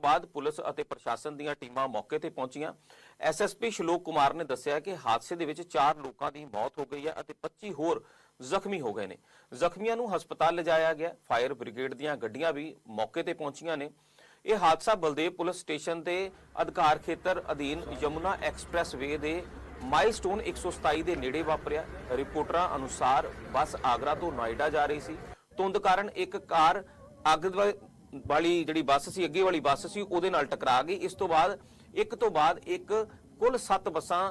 ਤੋਂ ਬਾਅਦ ਪੁਲਿਸ ਅਤੇ ਪ੍ਰਸ਼ਾਸਨ ਦੀਆਂ ਟੀਮਾਂ ਮੌਕੇ ਤੇ ਪਹੁੰਚੀਆਂ। ਐਸਐਸਪੀ ਸ਼ਲੋਕ ਕੁਮਾਰ ਨੇ ਦੱਸਿਆ ਕਿ ਹਾਦਸੇ ਦੇ ਵਿੱਚ 4 ਲੋਕਾਂ ਦੀ ਮੌਤ ਹੋ ਗਈ ਹੈ ਅਤੇ 25 ਹੋਰ ਜ਼ਖਮੀ ਹੋ ਗਏ ਨੇ। ਜ਼ਖਮੀਆਂ ਨੂੰ ਹਸਪਤਾਲ ਲਿਜਾਇਆ ਗਿਆ। ਫਾਇਰ ਬ੍ਰਿਗੇਡ ਦੀਆਂ ਗੱਡੀਆਂ ਵੀ ਮੌਕੇ ਤੇ ਪਹੁੰਚੀਆਂ ਨੇ। ਇਹ ਹਾਦਸਾ ਬਲਦੇਵ ਪੁਲਿਸ ਸਟੇਸ਼ਨ ਦੇ ਅਧਿਕਾਰ ਖੇਤਰ ਅਧੀਨ ਯਮੁਨਾ ਐਕਸਪ੍ਰੈਸ ਵੇ ਦੇ ਮਾਈਲਸਟੋਨ 127 ਦੇ ਨੇੜੇ ਵਾਪਰਿਆ। ਰਿਪੋਰਟਰਾਂ ਅਨੁਸਾਰ ਬੱਸ ਆਗਰਾ ਤੋਂ ਨੋਇਡਾ ਜਾ ਰਹੀ ਸੀ। ਧੁੰਦ ਕਾਰਨ ਇੱਕ ਕਾਰ ਅੱਗ ਵਾਲੀ ਜਿਹੜੀ ਬੱਸ ਸੀ, ਅੱਗੇ ਵਾਲੀ ਬੱਸ ਸੀ, ਉਹਦੇ ਨਾਲ ਟਕਰਾ ਗਈ। ਇਸ ਤੋਂ ਬਾਅਦ, ਇੱਕ ਤੋਂ ਬਾਅਦ ਇੱਕ ਕੁੱਲ 7 ਬੱਸਾਂ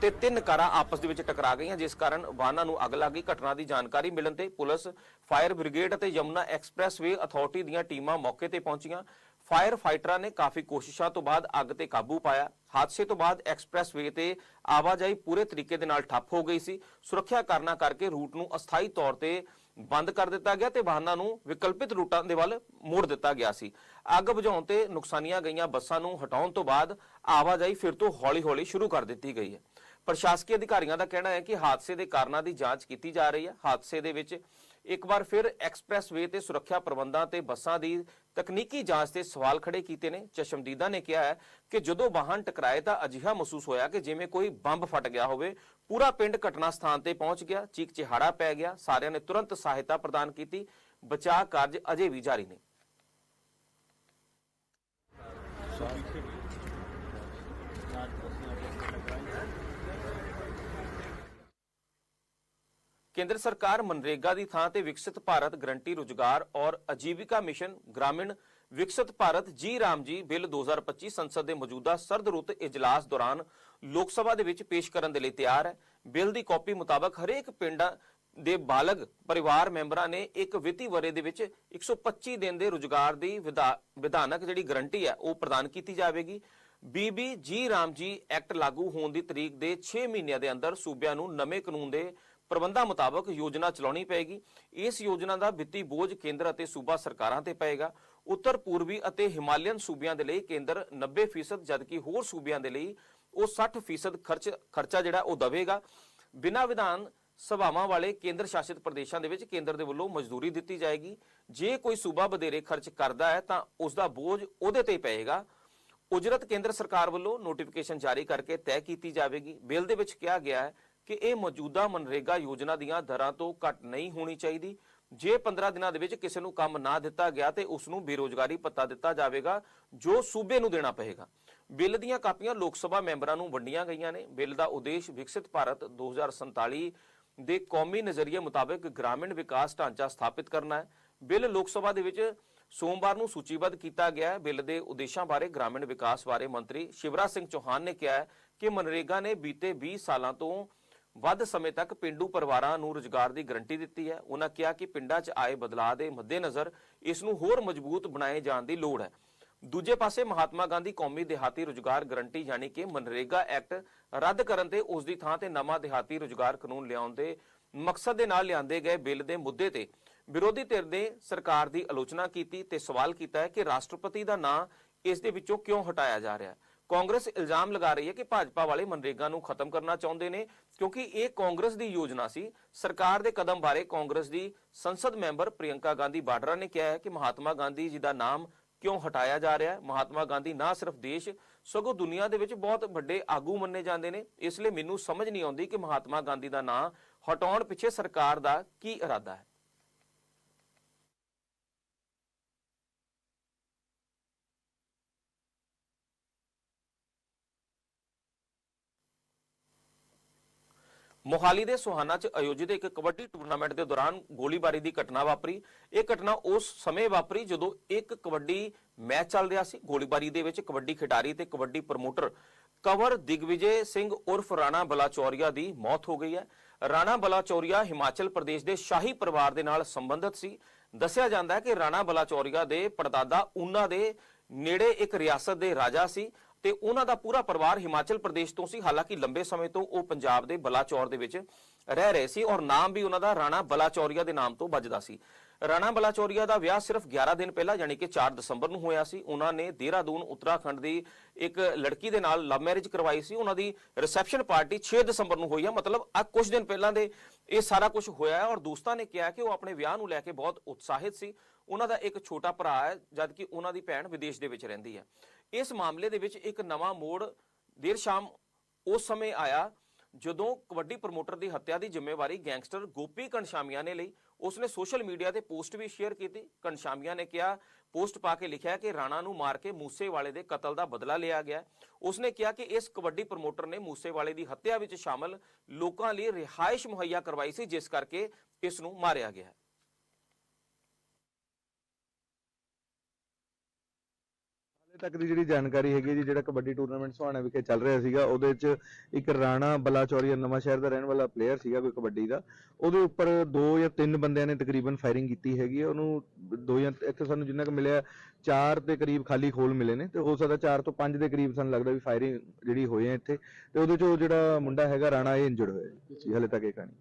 ਤੇ ਤਿੰਨ ਕਾਰਾਂ ਆਪਸ ਦੇ ਵਿੱਚ ਟਕਰਾ ਗਈਆਂ, ਜਿਸ ਕਾਰਨ ਵਾਹਨਾਂ ਨੂੰ ਅੱਗ ਲੱਗ ਗਈ। ਘਟਨਾ ਦੀ ਜਾਣਕਾਰੀ ਮਿਲਣ ਤੇ ਪੁਲਿਸ, ਫਾਇਰ ਬ੍ਰਿਗੇਡ ਅਤੇ ਯਮੁਨਾ ਐਕਸਪ੍ਰੈਸਵੇ ਅਥਾਰਟੀ ਦੀਆਂ ਟੀਮਾਂ ਮੌਕੇ ਤੇ ਪਹੁੰਚੀਆਂ। ਫਾਇਰ ਫਾਈਟਰਾਂ ਨੇ ਕਾਫੀ ਕੋਸ਼ਿਸ਼ਾਂ ਤੋਂ ਬਾਅਦ ਅੱਗ ਤੇ ਕਾਬੂ ਪਾਇਆ। ਹਾਦਸੇ ਤੋਂ ਬਾਅਦ ਐਕਸਪ੍ਰੈਸਵੇ ਤੇ ਆਵਾਜਾਈ ਪੂਰੇ ਤਰੀਕੇ ਦੇ ਨਾਲ ਠੱਪ ਹੋ ਗਈ ਸੀ। ਸੁਰੱਖਿਆ ਕਾਰਨਾਂ ਕਰਕੇ ਰੂਟ ਨੂੰ ਅਸਥਾਈ ਤੌਰ ਤੇ ਬੰਦ ਕਰ ਦਿੱਤਾ ਗਿਆ ਤੇ ਵਾਹਨਾਂ ਨੂੰ ਵਿਕਲਪਿਤ ਰੂਟਾਂ ਦੇ ਵੱਲ ਮੋੜ ਦਿੱਤਾ ਗਿਆ ਸੀ। ਅੱਗ ਬੁਝਾਉਣ ਤੇ ਨੁਕਸਾਨੀਆਂ ਗਈਆਂ ਬੱਸਾਂ ਨੂੰ ਹਟਾਉਣ ਤੋਂ ਬਾਅਦ ਆਵਾਜਾਈ ਫਿਰ ਤੋਂ ਹੌਲੀ-ਹੌਲੀ ਸ਼ੁਰੂ ਕਰ ਦਿੱਤੀ ਗਈ ਹੈ। ਪ੍ਰਸ਼ਾਸਕੀ ਅਧਿਕਾਰੀਆਂ ਦਾ ਕਹਿਣਾ ਹੈ ਕਿ ਹਾਦਸੇ ਦੇ ਕਾਰਨਾਂ ਦੀ ਜਾਂਚ ਕੀਤੀ ਜਾ ਰਹੀ ਹੈ। ਹਾਦਸੇ ਦੇ ਵਿੱਚ ਇੱਕ ਵਾਰ ਫਿਰ ਐਕਸਪ੍ਰੈਸਵੇ ਤੇ ਸੁਰੱਖਿਆ ਪ੍ਰਬੰਧਾਂ ਤੇ ਬੱਸਾਂ ਦੀ ਤਕਨੀਕੀ ਜਾਂਚ ਤੇ ਸਵਾਲ ਖੜੇ ਕੀਤੇ ਨੇ। ਚਸ਼ਮਦੀਦਾ ਨੇ ਕਿਹਾ ਹੈ ਕਿ ਜਦੋਂ ਵਾਹਨ ਟਕਰਾਏ ਤਾਂ ਅਜਿਹਾ ਮਹਿਸੂਸ ਹੋਇਆ ਕਿ ਜਿਵੇਂ ਕੋਈ ਬੰਬ ਫਟ ਗਿਆ ਹੋਵੇ। ਪੂਰਾ ਪਿੰਡ ਘਟਨਾ ਸਥਾਨ ਤੇ ਪਹੁੰਚ ਗਿਆ। ਚੀਕ ਚਿਹਾੜਾ ਪੈ ਗਿਆ। ਸਾਰਿਆਂ ਨੇ ਤੁਰੰਤ ਸਹਾਇਤਾ ਪ੍ਰਦਾਨ ਕੀਤੀ। ਬਚਾਅ ਕਾਰਜ ਅਜੇ ਵੀ ਜਾਰੀ ਨੇ। ਕੇਂਦਰ ਸਰਕਾਰ ਮਨਰੇਗਾ ਦੀ ਥਾਂ ਤੇ ਵਿਕਸਿਤ ਭਾਰਤ ਗਰੰਟੀ ਰੁਜ਼ਗਾਰ ਔਰ ਆਜੀਵਿਕਾ ਮਿਸ਼ਨ ਗ੍ਰਾਮੀਣ ਵਿਕਸਿਤ ਭਾਰਤ ਜੀ ਰਾਮ ਜੀ ਬਿੱਲ 2025 ਸੰਸਦ ਦੇ ਮੌਜੂਦਾ ਸਰਦ ਰੁੱਤ ਇਜਲਾਸ ਦੌਰਾਨ ਲੋਕ ਸਭਾ ਦੇ ਵਿੱਚ ਪੇਸ਼ ਕਰਨ ਦੇ ਲਈ ਤਿਆਰ ਹੈ। ਬਿੱਲ ਦੀ ਕਾਪੀ ਮੁਤਾਬਕ ਹਰੇਕ ਪਿੰਡ ਦੇ ਬਾਲਗ ਪਰਿਵਾਰ ਮੈਂਬਰਾਂ ਨੇ ਇੱਕ ਵਿੱਤੀ ਵਰੇ ਦੇ ਵਿੱਚ 125 ਦਿਨ ਦੇ ਰੁਜ਼ਗਾਰ ਦੀ ਵਿਧਾ- ਵਿਧਾਨਕ ਜਿਹੜੀ ਗਰੰਟੀ ਹੈ ਉਹ ਪ੍ਰਦਾਨ ਕੀਤੀ ਜਾਵੇਗੀ। ਬੀਬੀ ਜੀ ਰਾਮ ਜੀ ਐਕਟ ਲਾਗੂ ਹੋਣ ਦੀ ਤਰੀਕ ਦੇ 6 ਮਹੀਨਿਆਂ ਦੇ ਅੰਦਰ ਸੂਬਿਆਂ ਨੂੰ ਨਵੇਂ ਕਾਨੂੰਨ ਦੇ ਪ੍ਰਬੰਧਾਂ ਮੁਤਾਬਕ ਯੋਜਨਾ ਚਲਾਉਣੀ ਪਏਗੀ। ਇਸ ਯੋਜਨਾ ਦਾ ਵਿੱਤੀ ਬੋਝ ਕੇਂਦਰ ਅਤੇ ਸੂਬਾ ਸਰਕਾਰਾਂ ਤੇ ਪਏਗਾ। ਉੱਤਰ ਪੂਰਬੀ ਅਤੇ ਹਿਮਾਲੀਅਨ ਸੂਬਿਆਂ ਦੇ ਲਈ ਕੇਂਦਰ 90% ਜਦਕਿ ਹੋਰ ਸੂਬਿਆਂ ਦੇ ਲਈ ਉਹ 60% ਖਰਚ, ਖਰਚਾ ਜਿਹੜਾ ਉਹ ਦਵੇਗਾ। ਬਿਨਾਂ ਵਿਧਾਨ ਸਭਾਵਾਂ ਵਾਲੇ ਕੇਂਦਰ ਸ਼ਾਸਿਤ ਪ੍ਰਦੇਸ਼ਾਂ ਦੇ ਵਿੱਚ ਕੇਂਦਰ ਦੇ ਵੱਲੋਂ ਮਜ਼ਦੂਰੀ ਦਿੱਤੀ ਜਾਏਗੀ। ਜੇ ਕੋਈ ਸੂਬਾ ਵਧੇਰੇ ਖਰਚ ਕਰਦਾ ਹੈ ਤਾਂ ਉਸ ਦਾ ਬੋਝ ਉਹਦੇ ਤੇ ਪਏਗਾ। ਉਜਰਤ ਕੇਂਦਰ ਸਰਕਾਰ ਵੱਲੋਂ ਨੋਟੀਫਿਕੇਸ਼ਨ ਜਾਰੀ ਕਰਕੇ ਤੈਅ ਕੀਤੀ ਜਾਵੇਗੀ। ਬਿੱਲ ਦੇ ਵਿੱਚ ਕਿਹਾ ਗਿਆ ਹੈ ਕਿ ਇਹ ਮੌਜੂਦਾ ਮਨਰੇਗਾ ਯੋਜਨਾ ਦੀਆਂ ਦਰਾਂ ਤੋਂ ਘੱਟ ਨਹੀਂ ਹੋਣੀ ਚਾਹੀਦੀ। ਜੇ 15 ਦਿਨਾਂ ਦੇ ਵਿੱਚ ਕਿਸੇ ਨੂੰ ਕੰਮ ਨਾ ਦਿੱਤਾ ਗਿਆ ਤੇ ਉਸ ਨੂੰ ਬੇਰੋਜ਼ਗਾਰੀ ਭੱਤਾ ਦਿੱਤਾ ਜਾਵੇਗਾ, ਜੋ ਸੂਬੇ ਨੂੰ ਦੇਣਾ ਪਏਗਾ। ਬਿੱਲ ਦੀਆਂ ਕਾਪੀਆਂ ਲੋਕ ਸਭਾ ਮੈਂਬਰਾਂ ਨੂੰ ਵੰਡੀਆਂ ਗਈਆਂ ਨੇ। ਬਿੱਲ ਦਾ ਉਦੇਸ਼ ਵਿਕਸਿਤ ਭਾਰਤ 2047 ਦੇ ਕੌਮੀ ਨਜ਼ਰੀਏ ਮੁਤਾਬਕ ਗ੍ਰਾਮੀਣ ਵਿਕਾਸ ਢਾਂਚਾ ਸਥਾਪਿਤ ਕਰਨਾ ਹੈ। ਬਿੱਲ ਲੋਕ ਸਭਾ ਦੇ ਵਿੱਚ ਸੋਮਵਾਰ ਨੂੰ ਸੂਚੀਬੱਧ ਕੀਤਾ ਗਿਆ ਹੈ। ਬਿੱਲ ਦੇ ਉਦੇਸ਼ਾਂ ਬਾਰੇ ਗ੍ਰਾਮੀਣ ਵਿਕਾਸ ਬਾਰੇ ਮੰਤਰੀ ਸ਼ਿਵਰਾਜ ਸਿੰਘ ਚੌਹਾਨ ਨੇ ਕਿਹਾ ਹੈ ਕਿ ਮਨਰੇਗਾ ਨੇ ਬੀਤੇ 20 ਸਾਲਾਂ ਤੋਂ ਵੱਧ ਸਮੇਂ ਤੱਕ ਪਿੰਡੂ ਪਰਿਵਾਰਾਂ ਨੂੰ ਰੁਜ਼ਗਾਰ ਦੀ ਗਰੰਟੀ ਦਿੱਤੀ ਹੈ। ਉਹਨਾਂ ਕਿਹਾ ਕਿ ਪਿੰਡਾਂ 'ਚ ਆਏ ਬਦਲਾਅ ਦੇ ਮੱਦੇਨਜ਼ਰ ਇਸ ਨੂੰ ਹੋਰ ਮਜ਼ਬੂਤ ਬਣਾਏ ਜਾਣ ਦੀ ਲੋੜ ਹੈ। ਦੂਜੇ ਪਾਸੇ ਮਹਾਤਮਾ ਗਾਂਧੀ ਕੌਮੀ ਦਿਹਾਤੀ ਰੁਜ਼ਗਾਰ ਗਰੰਟੀ ਯਾਨੀ ਕਿ ਮਨਰੇਗਾ ਐਕਟ ਰੱਦ ਕਰਨ ਤੇ ਉਸ ਦੀ ਥਾਂ ਤੇ ਨਵਾਂ ਦਿਹਾਤੀ ਰੁਜ਼ਗਾਰ ਕਾਨੂੰਨ ਲਿਆਉਣ ਦੇ ਮਕਸਦ ਦੇ ਨਾਲ ਲਿਆਂਦੇ ਗਏ ਬਿੱਲ ਦੇ ਮੁੱਦੇ ਤੇ ਵਿਰੋਧੀ ਧਿਰ ਨੇ ਸਰਕਾਰ ਦੀ ਆਲੋਚਨਾ ਕੀਤੀ ਤੇ ਸਵਾਲ ਕੀਤਾ ਹੈ ਕਿ ਰਾਸ਼ਟਰਪਤੀ ਦਾ ਨਾਂ ਇਸ ਦੇ ਵਿੱਚੋਂ ਕਿਉਂ ਹਟਾਇਆ ਜਾ ਰਿਹਾ ਹੈ। ਕਾਂਗਰਸ ਇਲਜ਼ਾਮ ਲਗਾ ਰਹੀ ਹੈ ਕਿ ਭਾਜਪਾ ਵਾਲੇ ਮਨਰੇਗਾ ਨੂੰ ਖਤਮ ਕਰਨਾ ਚਾਹੁੰਦੇ ਨੇ, ਕਿਉਂਕਿ ਇਹ ਕਾਂਗਰਸ ਦੀ ਯੋਜਨਾ ਸੀ। ਸਰਕਾਰ ਦੇ ਕਦਮ ਬਾਰੇ ਕਾਂਗਰਸ ਦੀ ਸੰਸਦ ਮੈਂਬਰ ਪ੍ਰਿਯੰਕਾ ਗਾਂਧੀ ਬਾਡਰਾ ਨੇ ਕਿਹਾ ਹੈ ਕਿ ਮਹਾਤਮਾ ਗਾਂਧੀ ਜੀ ਦਾ ਨਾਮ ਕਿਉਂ ਹਟਾਇਆ ਜਾ ਰਿਹਾ ਹੈ? ਮਹਾਤਮਾ ਗਾਂਧੀ ਨਾ ਸਿਰਫ ਦੇਸ਼, ਸਗੋਂ ਦੁਨੀਆ ਦੇ ਵਿੱਚ ਬਹੁਤ ਵੱਡੇ ਆਗੂ ਮੰਨੇ ਜਾਂਦੇ ਨੇ। ਇਸ ਲਈ ਮੈਨੂੰ ਸਮਝ ਨਹੀਂ ਆਉਂਦੀ ਕਿ ਮਹਾਤਮਾ ਗਾਂਧੀ ਦਾ ਨਾਂ ਹਟਾਉਣ ਪਿੱਛੇ ਸਰਕਾਰ ਦਾ ਕੀ ਇਰਾਦਾ ਹੈ। ਮੋਹਾਲੀ ਦੇ ਸੁਹਾਨਾ 'ਚ ਆਯੋਜਿਤ ਇੱਕ ਕਬੱਡੀ ਟੂਰਨਾਮੈਂਟ ਦੇ ਦੌਰਾਨ ਗੋਲੀਬਾਰੀ ਦੀ ਘਟਨਾ ਵਾਪਰੀ। ਇਹ ਘਟਨਾ ਉਸ ਸਮੇਂ ਵਾਪਰੀ ਜਦੋਂ ਇੱਕ ਕਬੱਡੀ ਮੈਚ ਚੱਲ ਰਿਹਾ ਸੀ। ਗੋਲੀਬਾਰੀ ਦੇ ਵਿੱਚ ਕਬੱਡੀ ਖਿਡਾਰੀ ਤੇ ਕਬੱਡੀ ਪ੍ਰਮੋਟਰ ਕਵਰ ਦਿਗਵਿਜੇ ਸਿੰਘ ਉਰਫ ਰਾਣਾ ਬਲਾਚੌਰੀਆ ਦੀ ਮੌਤ ਹੋ ਗਈ ਹੈ। ਰਾਣਾ ਬਲਾਚੌਰੀਆ ਹਿਮਾਚਲ ਪ੍ਰਦੇਸ਼ ਦੇ ਸ਼ਾਹੀ ਪਰਿਵਾਰ ਦੇ ਨਾਲ ਸੰਬੰਧਿਤ ਸੀ। ਦੱਸਿਆ ਜਾਂਦਾ ਹੈ ਕਿ ਰਾਣਾ ਬਲਾਚੌਰੀਆ ਦੇ ਪੜਦਾਦਾ ਉਹਨਾਂ ਦੇ ਨੇੜੇ ਇੱਕ ਰਿਆਸਤ ਦੇ ਰਾਜਾ ਸੀ। ਤੇ ਉਹਨਾਂ ਦਾ ਪੂਰਾ ਪਰਿਵਾਰ ਹਿਮਾਚਲ ਪ੍ਰਦੇਸ਼ ਤੋਂ ਸੀ। ਹਾਲਾਂਕਿ ਲੰਬੇ ਸਮੇਂ ਤੋਂ ਉਹ ਪੰਜਾਬ ਦੇ ਬਲਾਚੌਰ ਦੇ ਵਿੱਚ ਰਹਿ ਰਹੇ ਸੀ ਔਰ ਨਾਮ ਵੀ ਉਹਨਾਂ ਦਾ ਰਾਣਾ ਬਲਾਚੌਰੀਆ ਦੇ ਨਾਮ ਤੋਂ ਵੱਜਦਾ ਸੀ। ਰਾਣਾ ਬਲਾਚੌਰੀਆ ਦਾ ਵਿਆਹ ਸਿਰਫ 11 ਦਿਨ ਪਹਿਲਾਂ ਯਾਨੀ ਕਿ 4 ਦਸੰਬਰ ਨੂੰ ਹੋਇਆ ਸੀ। ਉਹਨਾਂ ਨੇ ਦੇਹਰਾਦੂਨ, ਉੱਤਰਾਖੰਡ ਦੀ ਇੱਕ ਲੜਕੀ ਦੇ ਨਾਲ ਲਵ ਮੈਰਿਜ ਕਰਵਾਈ ਸੀ। ਉਹਨਾਂ ਦੀ ਰਿਸੈਪਸ਼ਨ ਪਾਰਟੀ 6 ਦਸੰਬਰ ਨੂੰ ਹੋਈ ਹੈ ਮਤਲਬ ਆ ਕੁਝ ਦਿਨ ਪਹਿਲਾਂ ਦੇ ਇਹ ਸਾਰਾ ਕੁਝ ਹੋਇਆ ਹੈ ਔਰ ਦੋਸਤਾਂ ਨੇ ਕਿਹਾ ਕਿ ਉਹ ਆਪਣੇ ਵਿਆਹ ਨੂੰ ਲੈ ਕੇ ਬਹੁਤ ਉਤਸ਼ਾਹਿਤ ਸੀ। ਉਹਨਾਂ ਦਾ ਇੱਕ ਛੋਟਾ ਭਰਾ ਹੈ, ਜਦਕਿ ਉਹਨਾਂ ਦੀ ਭੈਣ ਵਿਦੇਸ਼ ਦੇ ਵਿੱਚ ਰਹਿੰਦੀ ਹੈ। ਇਸ ਮਾਮਲੇ ਦੇ ਵਿੱਚ ਇੱਕ ਨਵਾਂ ਮੋੜ ਦੇਰ ਸ਼ਾਮ ਉਸ ਸਮੇਂ ਆਇਆ ਜਦੋਂ ਕਬੱਡੀ ਪ੍ਰਮੋਟਰ ਦੀ ਹੱਤਿਆ ਦੀ ਜ਼ਿੰਮੇਵਾਰੀ ਗੈਂਗਸਟਰ ਗੋਪੀ ਕਨਸ਼ਾਮੀਆ ਨੇ ਲਈ। ਉਸਨੇ ਸੋਸ਼ਲ ਮੀਡੀਆ ਤੇ ਪੋਸਟ ਵੀ ਸ਼ੇਅਰ ਕੀਤੀ। ਕਨਸ਼ਾਮੀਆ ਨੇ ਕਿਹਾ, ਪੋਸਟ ਪਾ ਕੇ ਲਿਖਿਆ ਕਿ ਰਾਣਾ ਨੂੰ ਮਾਰ ਕੇ ਮੂਸੇਵਾਲੇ ਦੇ ਕਤਲ ਦਾ ਬਦਲਾ ਲਿਆ ਗਿਆ। ਉਸਨੇ ਕਿਹਾ ਕਿ ਇਸ ਕਬੱਡੀ ਪ੍ਰਮੋਟਰ ਨੇ ਮੂਸੇਵਾਲੇ ਦੀ ਹੱਤਿਆ ਵਿੱਚ ਸ਼ਾਮਲ ਲੋਕਾਂ ਲਈ ਰਿਹਾਇਸ਼ ਮੁਹੱਈਆ ਕਰਵਾਈ ਸੀ, ਜਿਸ ਕਰਕੇ ਇਸ ਨੂੰ ਮਾਰਿਆ ਗਿਆ ਹੈ ਹਾਲੇ ਤੱਕ ਦੀ ਜਿਹੜੀ ਜਾਣਕਾਰੀ ਹੈਗੀ ਹੈ ਜੀ, ਜਿਹੜਾ ਕਬੱਡੀ ਟੂਰਨਾਮੈਂਟ ਸੁਹਾਣਾ ਵਿਖੇ ਚੱਲ ਰਿਹਾ ਸੀਗਾ, ਉਹਦੇ ਵਿੱਚ ਇੱਕ ਰਾਣਾ ਬਲਾਚੌਰੀਆ ਨਵਾਂ ਸ਼ਹਿਰ ਦਾ ਰਹਿਣ ਵਾਲਾ ਪਲੇਅਰ ਸੀਗਾ ਕੋਈ ਕਬੱਡੀ ਦਾ। ਉਹਦੇ ਉੱਪਰ ਦੋ ਜਾਂ ਤਿੰਨ ਬੰਦਿਆਂ ਨੇ ਤਕਰੀਬਨ ਫਾਇਰਿੰਗ ਕੀਤੀ ਹੈਗੀ ਹੈ। ਉਹਨੂੰ ਦੋ ਜਾਂ ਇੱਥੇ ਸਾਨੂੰ ਜਿੰਨਾ ਕੁ ਮਿਲਿਆ, ਚਾਰ ਦੇ ਕਰੀਬ ਖਾਲੀ ਖੋਲ ਮਿਲੇ ਨੇ ਤੇ ਹੋ ਸਕਦਾ ਚਾਰ ਤੋਂ ਪੰਜ ਦੇ ਕਰੀਬ ਸਾਨੂੰ ਲੱਗਦਾ ਵੀ ਫਾਇਰਿੰਗ ਜਿਹੜੀ ਹੋਈ ਹੈ ਇੱਥੇ। ਤੇ ਉਹਦੇ ਚ ਉਹ ਜਿਹੜਾ ਮੁੰਡਾ ਹੈਗਾ, ਰਾਣਾ, ਇਹ ਇੰਜਰਡ ਹੋਇਆ ਜੀ, ਹਾਲੇ ਤੱਕ ਇਹ ਕਹਾਣੀ।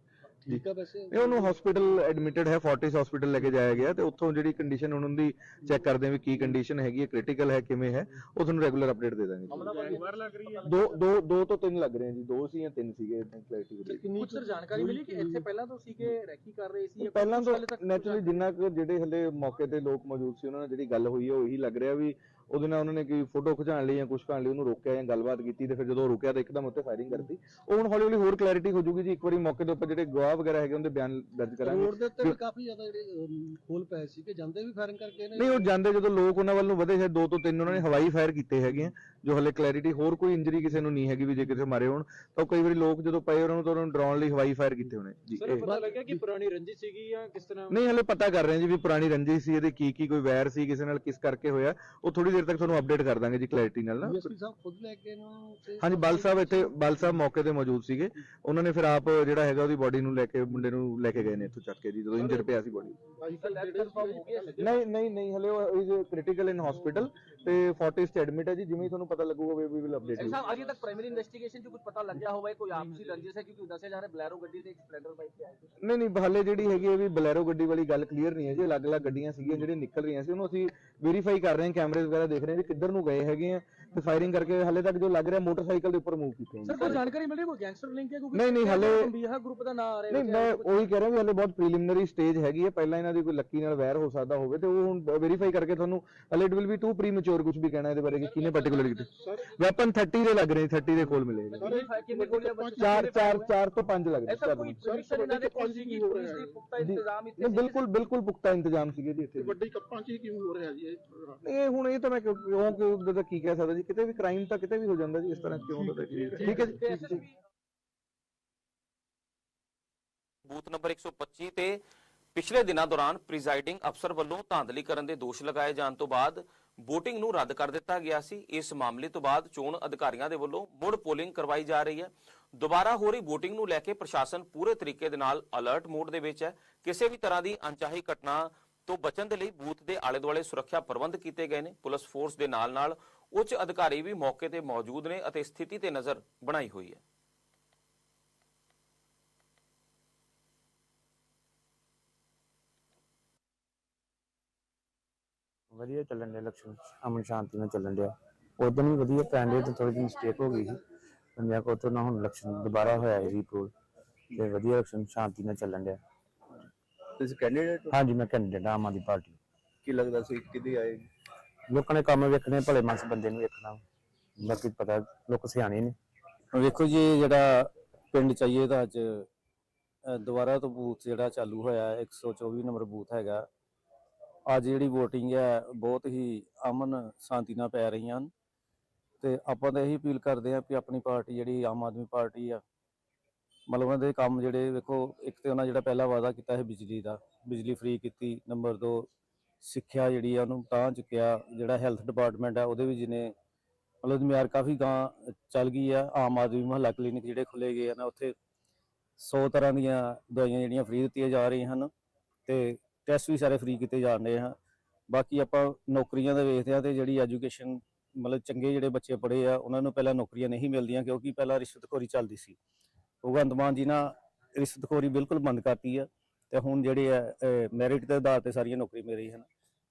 ਠੀਕ ਆ ਵੈਸੇ। ਇਹ ਉਹਨੂੰ ਹਸਪੀਟਲ ਐਡਮਿਟਡ ਹੈ ਫੋਰਟਿਸ ਹਸਪੀਟਲ ਲੈ ਕੇ ਜਾਇਆ ਗਿਆ ਤੇ ਉੱਥੋਂ ਜਿਹੜੀ ਕੰਡੀਸ਼ਨ ਉਹਨਾਂ ਦੀ ਚੈੱਕ ਕਰਦੇ ਆ ਵੀ ਕੀ ਕੰਡੀਸ਼ਨ ਹੈਗੀ ਹੈ ਕ੍ਰਿਟੀਕਲ ਹੈ ਕਿਵੇਂ ਹੈ ਉਹ ਤੁਹਾਨੂੰ ਰੈਗੂਲਰ ਅਪਡੇਟ ਦੇ ਦਾਂਗੇ ਜੀ। ਬਾਰ ਲੱਗ ਰਹੀ ਹੈ। ਦੋ ਦੋ ਦੋ ਤੋਂ ਤਿੰਨ ਲੱਗ ਰਹੇ ਆ ਜੀ ਦੋ ਸੀ ਜਾਂ ਤਿੰਨ ਸੀਗੇ ਕਲੈਰਿਟੀ ਦੇ ਲਈ ਕਿੰਨੀ ਕੁਝ ਸਰ ਜਾਣਕਾਰੀ ਮਿਲੀ ਕਿ ਇੱਥੇ ਪਹਿਲਾਂ ਤੋਂ ਸੀਗੇ ਰੈਕੀ ਕਰ ਰਹੇ ਸੀ ਪਹਿਲਾਂ ਤੋਂ ਨੈਚੁਰਲੀ ਜਿੰਨਾ ਕੁ ਜਿਹੜੇ ਹਲੇ ਮੌਕੇ ਤੇ ਲੋਕ ਮੌਜੂਦ ਸੀ ਉਹਨਾਂ ਨਾਲ ਜਿਹੜੀ ਗੱਲ ਹੋਈ ਹੈ ਉਹੀ ਲੱਗ ਰਿਹਾ ਵੀ ਉਹਦੇ ਨਾਲ ਉਹਨਾਂ ਨੇ ਕੋਈ ਫੋਟੋ ਖਿਚਾਉਣ ਲਈ ਜਾਂ ਕੁਝ ਕਰਨ ਲਈ ਉਹਨੂੰ ਰੋਕਿਆ ਜਾਂ ਗੱਲਬਾਤ ਕੀਤੀ ਤੇ ਫਿਰ ਜਦੋਂ ਰੁਕਿਆ ਤਾਂ ਇੱਕਦਮ ਉੱਤੇ ਫਾਇਰਿੰਗ ਕਰਤੀ। ਉਹ ਹੁਣ ਹੌਲੀ ਹੌਲੀ ਹੋਰ ਕਲੈਰਿਟੀ ਹੋ ਜੂਗੀ ਜੀ ਇੱਕ ਵਾਰੀ ਮੌਕੇ ਦੇ ਉੱਪਰ ਜਿਹੜੇ ਗਵਾਹ ਵਗੈਰਾ ਹੈਗੇ ਉਹਦੇ ਬਿਆਨ ਦਰਜ ਕਰਾਂਗੇ। ਰੋਡ ਦੇ ਉੱਤੇ ਵੀ ਕਾਫੀ ਜ਼ਿਆਦਾ ਜਿਹੜੇ ਖੋਲ ਪਏ ਸੀ ਕਿ ਜਾਂਦੇ ਵੀ ਫਾਇਰਿੰਗ ਕਰਕੇ ਨੇ? ਨਹੀਂ ਉਹ ਜਾਂਦੇ ਜਦੋਂ ਲੋਕ ਉਹਨਾਂ ਵੱਲ ਨੂੰ ਵਧੇ ਸ਼ਾਇਦ ਦੋ ਤੋਂ ਤਿੰਨ ਉਹਨਾਂ ਨੇ ਹਵਾਈ ਫਾਇਰ ਕੀਤੇ ਹੈਗੇ ਆ। ਜੋ ਹਲੇ ਕਲੈਰਿਟੀ ਹੋਰ ਕੋਈ ਇੰਜਰੀ ਕਿਸੇ ਨੂੰ ਨਹੀਂ ਹੈਗੀ ਵੀ ਜੇ ਕਿਸੇ ਮਾਰੇ ਹੋਣ ਤਾਂ ਕਈ ਵਾਰੀ ਲੋਕ ਜਦੋਂ ਪਏ ਉਹਨਾਂ ਨੂੰ ਤਾਂ ਉਹਨਾਂ ਨੂੰ ਡਰਾਉਣ ਲਈ ਹਵਾਈ ਫਾਇਰ ਕੀਤੇ ਹੋਣੇ। ਜੀ ਸਰ ਇਹ- ਪਤਾ ਲੱਗਿਆ ਕਿ ਪੁਰਾਣੀ ਰੰਜਿਸ਼ ਸੀਗੀ ਜਾਂ ਕਿਸ ਤਰ੍ਹਾਂ? ਨਹੀਂ ਹਲੇ ਪਤਾ ਕਰ ਰਹੇ ਹਾਂ ਜੀ ਵੀ ਪੁਰਾਣੀ ਰੰਜਿਸ਼ ਸੀ ਇਹਦੇ ਕੀ ਕੀ ਕੋਈ ਵੈਰ ਸੀ ਕਿਸੇ ਨਾਲ ਕਿਸ ਕਰਕੇ ਹੋਇਆ ਉਹ ਥੋੜੀ ਦੇਰ ਤੱਕ ਤੁਹਾਨੂੰ ਅਪਡੇਟ ਕਰ ਦਾਂਗੇ ਜੀ ਕਲੈਰਿਟੀ ਨਾਲ ਨਾ। ਡੀਐਸਪੀ ਸਾਹਿਬ ਖੁਦ ਲੈ ਕੇ ਨੂੰ ਹਾਂਜੀ ਬਲ ਸਾਹਿਬ ਇੱਥੇ ਬਲ ਸਾਹਿਬ ਮੌਕੇ ਤੇ ਮੌਜੂਦ ਸੀਗੇ। ਉਹਨਾਂ ਨੇ ਫਿਰ ਆਪ ਜਿਹੜਾ ਹੈਗਾ ਉਹਦੀ ਬਾਡੀ ਨੂੰ ਲੈ ਕੇ ਮੁੰਡੇ ਨੂੰ ਲੈ ਕੇ ਗਏ ਨੇ ਇੱਥੋਂ ਚੱਕ ਕੇ ਜੀ ਜਦੋਂ ਇੰਜਰ ਪਿਆ ਸੀ ਬਾਡੀ ਨਹੀਂ ਨਹੀਂ ਨਹੀਂ ਹਲੇ ਉਹ ਇਜ਼ ਕ੍ਰਿਟੀਕਲ ਇਨ ਹਸਪੀਟਲ ਤੇ ਫੋਰਟਿਸ ਚ ਐਡਮਿਟ ਹੈ ਜੀ ਜਿਵੇਂ ਹੀ ਤੁਹਾਨੂੰ ਪਤਾ ਲੱਗੂਗਾ ਵੀ ਵੀ ਵਿਲ ਅਪਡੇਟ ਐਸਾ ਸਾਹਿਬ ਅਜੇ ਤੱਕ ਪ੍ਰਾਇਮਰੀ ਇਨਵੈਸਟੀਗੇਸ਼ਨ 'ਚ ਕੁਝ ਪਤਾ ਲੱਗਿਆ ਹੋਵੇ ਕੋਈ ਆਪਸੀ ਰੰਜਿਸ਼ ਹੈ ਕਿਉਂਕਿ ਦੱਸਿਆ ਜਾ ਰਿਹਾ ਬਲੈਰੋ ਗੱਡੀ ਤੇ ਇੱਕ ਸਪਲੈਂਡਰ ਬਾਈਕ ਤੇ ਆਏ ਸੀ। ਨਹੀਂ ਨਹੀਂ ਹਾਲੇ ਜਿਹੜੀ ਹੈਗੀ ਹੈ ਵੀ ਬਲੈਰੋ ਗੱਡੀ ਵਾਲੀ ਗੱਲ ਕਲੀਅਰ ਨਹੀਂ ਹੈ ਜੀ ਅਲੱਗ-ਅਲੱਗ ਗੱਡੀਆਂ ਸੀਗੀਆਂ ਜਿਹੜੀਆਂ ਨਿਕਲ ਰਹੀਆਂ ਸੀ ਉਹਨੂੰ ਅਸੀਂ ਵੈਰੀਫਾਈ ਕਰ ਰਹੇ ਹਾਂ ਕੈਮਰੇ ਵਗੈਰਾ ਦੇਖ ਰਹੇ ਹਾਂ ਵੀ ਕਿੱਧਰ ਨੂੰ ਗਏ ਹੈਗੇ ਆ। ਤੇ ਫਾਇਰਿੰਗ ਕਰਕੇ ਹਾਲੇ ਤੱਕ ਜੋ ਲੱਗ ਰਿਹਾ ਮੋਟਰਸਾਈਕਲ ਦੇ ਉੱਪਰ ਮੂਵ ਕੀਤੇ ਹੈ ਸਰ ਕੋਈ ਜਾਣਕਾਰੀ ਮਿਲੀ ਕੋਈ ਗੈਂਗਸਟਰ ਲਿੰਕ ਹੈ ਕਿਉਂਕਿ ਨਹੀਂ, ਨਹੀਂ, ਹਾਲੇ- ਬਿਹਾ ਗਰੁੱਪ ਦਾ ਨਾਮ ਆ ਰਿਹਾ ਨਹੀਂ ਮੈਂ ਉਹੀ ਕਹਿ ਰਿਹਾ ਵੀ ਹਾਲੇ ਬਹੁਤ ਪ੍ਰੀਲਿਮਿਨਰੀ ਸਟੇਜ ਹੈਗੀ ਹੈ ਪਹਿਲਾਂ ਇਹਨਾਂ ਦੀ ਕੋਈ ਲੱਕੀ ਨਾਲ ਵੈਰ ਹੋ ਸਕਦਾ ਹੋਵੇ ਤੇ ਉਹ ਹੁਣ ਵੈਰੀਫਾਈ ਕਰਕੇ ਤੁਹਾਨੂੰ ਹਲੇ it will be too premature ਕੁਝ ਵੀ ਕਹਿਣਾ ਇਹਦੇ ਬਾਰੇ ਕਿ ਕਿਹਨੇ ਪਾਰਟਿਕੂਲਰ ਕੀਤੀ ਵੈਪਨ 30 ਦੇ ਲੱਗ ਰਹੇ 30 ਦੇ ਕੋਲ ਮਿਲੇ ਕਿੰਨੇ ਗੋਲੀਆਂ ਚਾਰ ਚਾਰ ਚਾਰ ਤੋਂ ਪੰਜ ਲੱਗ ਰਹੇ ਐਸਾ ਕੋਈ। ਪਰਮਿਸ਼ਨ ਇਹਨਾਂ ਦੇ ਕੋਲ ਸੀ ਕਿ ਪੁਲਿਸ ਦੀ ਪੁਖਤਾ ਇੰਤਜ਼ਾਮ ਇੱਥੇ ਨਹੀਂ ਬਿਲਕੁਲ ਬਿਲਕੁਲ ਪੁਖਤਾ ਇੰਤਜ਼ਾਮ ਸੀਗੇ ਜੀ ਇੱਥੇ ਵੱਡੀ ਕੱਪਾਂ 'ਚ ਹੀ ਕਿਉਂ ਹੋ ਰਿਹਾ ਜੀ ਇਹ ਇਹ ਹੁਣ ਇਹ ਤਾਂ ਮੈਂ ਕਿਉਂ ਕਿਉਂ ਕਿਉਂ ਦਾ ਕੀ ਕਹਿ ਸਕਦਾ ਜੀ ਕਿਤੇ ਵੀ ਕ੍ਰਾਈਮ ਤਾਂ ਕਿਤੇ ਵੀ ਹੋ ਜਾਂਦਾ ਜੀ ਇਸ ਤਰ੍ਹਾਂ ਕਿਉਂ ਹੁੰਦਾ ਜੀ? ਠੀਕ ਹੈ ਜੀ ਬੂਥ ਨੰਬਰ 125 ਤੇ ਪਿਛਲੇ ਦਿਨਾਂ ਦੌਰਾਨ ਪ੍ਰੀਜ਼ਾਈਡਿੰਗ ਅਫਸਰ ਵੱਲੋਂ ਧਾਂਦਲੀ ਕਰਨ ਦੇ ਦੋਸ਼ ਲਗਾਏ ਜਾਣ ਤੋਂ ਬਾਅਦ VOTING ਨੂੰ ਰੱਦ ਕਰ ਦਿੱਤਾ ਗਿਆ ਸੀ। ਇਸ ਮਾਮਲੇ ਤੋਂ ਬਾਅਦ ਚੋਣ ਅਧਿਕਾਰੀਆਂ ਦੇ ਵੱਲੋਂ ਮੁੜ ਪੋਲਿੰਗ ਕਰਵਾਈ ਜਾ ਰਹੀ ਹੈ। ਦੁਬਾਰਾ ਹੋ ਰਹੀ VOTING ਨੂੰ ਲੈ ਕੇ ਪ੍ਰਸ਼ਾਸਨ ਪੂਰੇ ਤਰੀਕੇ ਦੇ ਨਾਲ ਅਲਰਟ ਮੋਡ ਦੇ ਵਿੱਚ ਹੈ। ਕਿਸੇ ਵੀ ਤਰ੍ਹਾਂ ਦੀ ਅਣਚਾਹੀ ਘਟਨਾ ਤੋਂ ਬਚਣ ਦੇ ਲਈ ਬੂਥ ਦੇ ਆਲੇ ਦੁਆਲੇ ਸੁਰੱਖਿਆ ਪ੍ਰਬੰਧ ਕੀਤੇ ਗਏ ਨੇ। ਪੁਲਿਸ ਫੋਰਸ ਦੇ ਨਾਲ ਨਾਲ ਉੱਚ ਅਧਿਕਾਰੀ ਵੀ ਮੌਕੇ ਤੇ ਮੌਜੂਦ ਨੇ ਅਤੇ ਸਥਿਤੀ ਤੇ ਨਜ਼ਰ ਬਣਾਈ ਹੋਈ ਹੈ। ਵਧੀਆ ਚੱਲਣ ਡਿਆ ਇਲੈਕਸ਼ਨ ਅਮਨ ਸ਼ਾਂਤੀ ਨਾਲ ਚੱਲਣ ਡਿਆ। ਉਦੋਂ ਵੀ ਵਧੀਆ ਡਿਆ ਤੇ ਥੋੜੀ ਜਿਹੀ ਮਿਸਟੇਕ ਹੋ ਗਈ ਸੀ। ਪੰਜਾਬ ਕੋਲ ਤੋਂ ਨਾ ਹੁਣ ਇਲੈਕਸ਼ਨ ਦੁਬਾਰਾ ਹੋਇਆ ਹੈ ਰੀਪੋਲ ਤੇ ਵਧੀਆ ਇਲੈਕਸ਼ਨ ਸ਼ਾਂਤੀ ਨਾਲ ਚੱਲਣ ਡਿਆ। ਤੁਸੀਂ ਕੈਂਡੀਡੇਟ ਹਾਂਜੀ ਮੈਂ ਕੈਂਡੀਡੇਟ ਆਮ ਆਦਮੀ ਪਾਰਟੀ। ਕੀ ਲੱਗਦਾ ਸੀ ਕਿਹਦੀ ਆਏਗੀ ਲੋਕਾਂ ਨੇ ਕੰਮ ਵੇਖਣੇ ਭਲੇ ਮਾਨਸ ਬੰਦੇ ਨੂੰ ਵੇਖਣਾ। ਬਾਕੀ ਪਤਾ ਲੋਕ ਸਿਆਣੇ ਨੇ। ਵੇਖੋ ਜੀ ਇਹ ਜਿਹੜਾ ਪਿੰਡ ਚਾਹੀਏ ਦਾ ਅੱਜ ਅ, ਦੁਬਾਰਾ ਤੋਂ ਬੂਥ ਜਿਹੜਾ ਚਾਲੂ ਹੋਇਆ ਹੈ, 124 ਨੰਬਰ ਬੂਥ ਹੈਗਾ। ਅੱਜ ਜਿਹੜੀ VOTING ਹੈ ਬਹੁਤ ਹੀ ਅਮਨ ਸ਼ਾਂਤੀ ਨਾਲ ਪੈ ਰਹੀਆਂ ਹਨ। ਤੇ ਆਪਾਂ ਤਾਂ ਇਹੀ ਅਪੀਲ ਕਰਦੇ ਹਾਂ ਕਿ ਆਪਣੀ ਪਾਰਟੀ ਜਿਹੜੀ ਆਮ ਆਦਮੀ ਪਾਰਟੀ ਆ ਮਤਲਬ ਉਹਨਾਂ ਦੇ ਕੰਮ ਜਿਹੜੇ ਵੇਖੋ ਇੱਕ ਤੇ ਉਹਨਾਂ ਜਿਹੜਾ ਪਹਿਲਾ ਵਾਅਦਾ ਕੀਤਾ ਸੀ ਬਿਜਲੀ ਦਾ ਬਿਜਲੀ ਫ੍ਰੀ ਕੀਤੀ ਨੰਬਰ 2 ਸਿੱਖਿਆ ਜਿਹੜੀ ਆ ਉਹਨੂੰ ਤਾਂ ਚੁੱਕਿਆ, ਜਿਹੜਾ ਹੈਲਥ ਡਿਪਾਰਟਮੈਂਟ ਆ, ਉਹਦੇ ਵੀ ਜਿਹਨੇ ਮਤਲਬ ਮਿਆਰ ਕਾਫੀ ਗਾਂ ਚੱਲ ਗਈ ਆ, ਆਮ ਆਦਮੀ ਮਹੱਲਾ ਕਲੀਨਿਕ ਜਿਹੜੇ ਖੁੱਲੇ ਗਏ ਹਨ, ਉੱਥੇ 100 ਤਰ੍ਹਾਂ ਦੀਆਂ ਦਵਾਈਆਂ ਜਿਹੜੀਆਂ ਫ੍ਰੀ ਦਿੱਤੀਆਂ ਜਾ ਰਹੀਆਂ ਹਨ ਤੇ ਟੈਸਟ ਵੀ ਸਾਰੇ ਫ੍ਰੀ ਕੀਤੇ ਜਾ ਰਹੇ ਹਨ। ਬਾਕੀ ਆਪਾਂ ਨੌਕਰੀਆਂ ਦਾ ਵੇਖਦੇ ਆ ਤੇ ਜਿਹੜੀ ਐਜੂਕੇਸ਼ਨ ਮਤਲਬ ਚੰਗੇ ਜਿਹੜੇ ਬੱਚੇ ਪੜ੍ਹੇ ਆ, ਉਹਨਾਂ ਨੂੰ ਪਹਿਲਾਂ ਨੌਕਰੀਆਂ ਨਹੀਂ ਮਿਲਦੀਆਂ ਕਿਉਂਕਿ ਪਹਿਲਾਂ ਰਿਸ਼ਵਤਖੋਰੀ ਚੱਲਦੀ ਸੀ। ਭਗਵੰਤ ਮਾਨ ਜੀ ਨਾਲ ਰਿਸ਼ਵਤਖੋਰੀ ਬਿਲਕੁਲ ਬੰਦ ਕਰਤੀ ਆ। ਤੇ ਹੁਣ ਜਿਹੜੇ ਆ ਮੈਰਿਟ ਦੇ ਆਧਾਰ ਤੇ ਸਾਰੀਆਂ ਨੌਕਰੀ ਮਿਲ ਰਹੀਆਂ ਹਨ।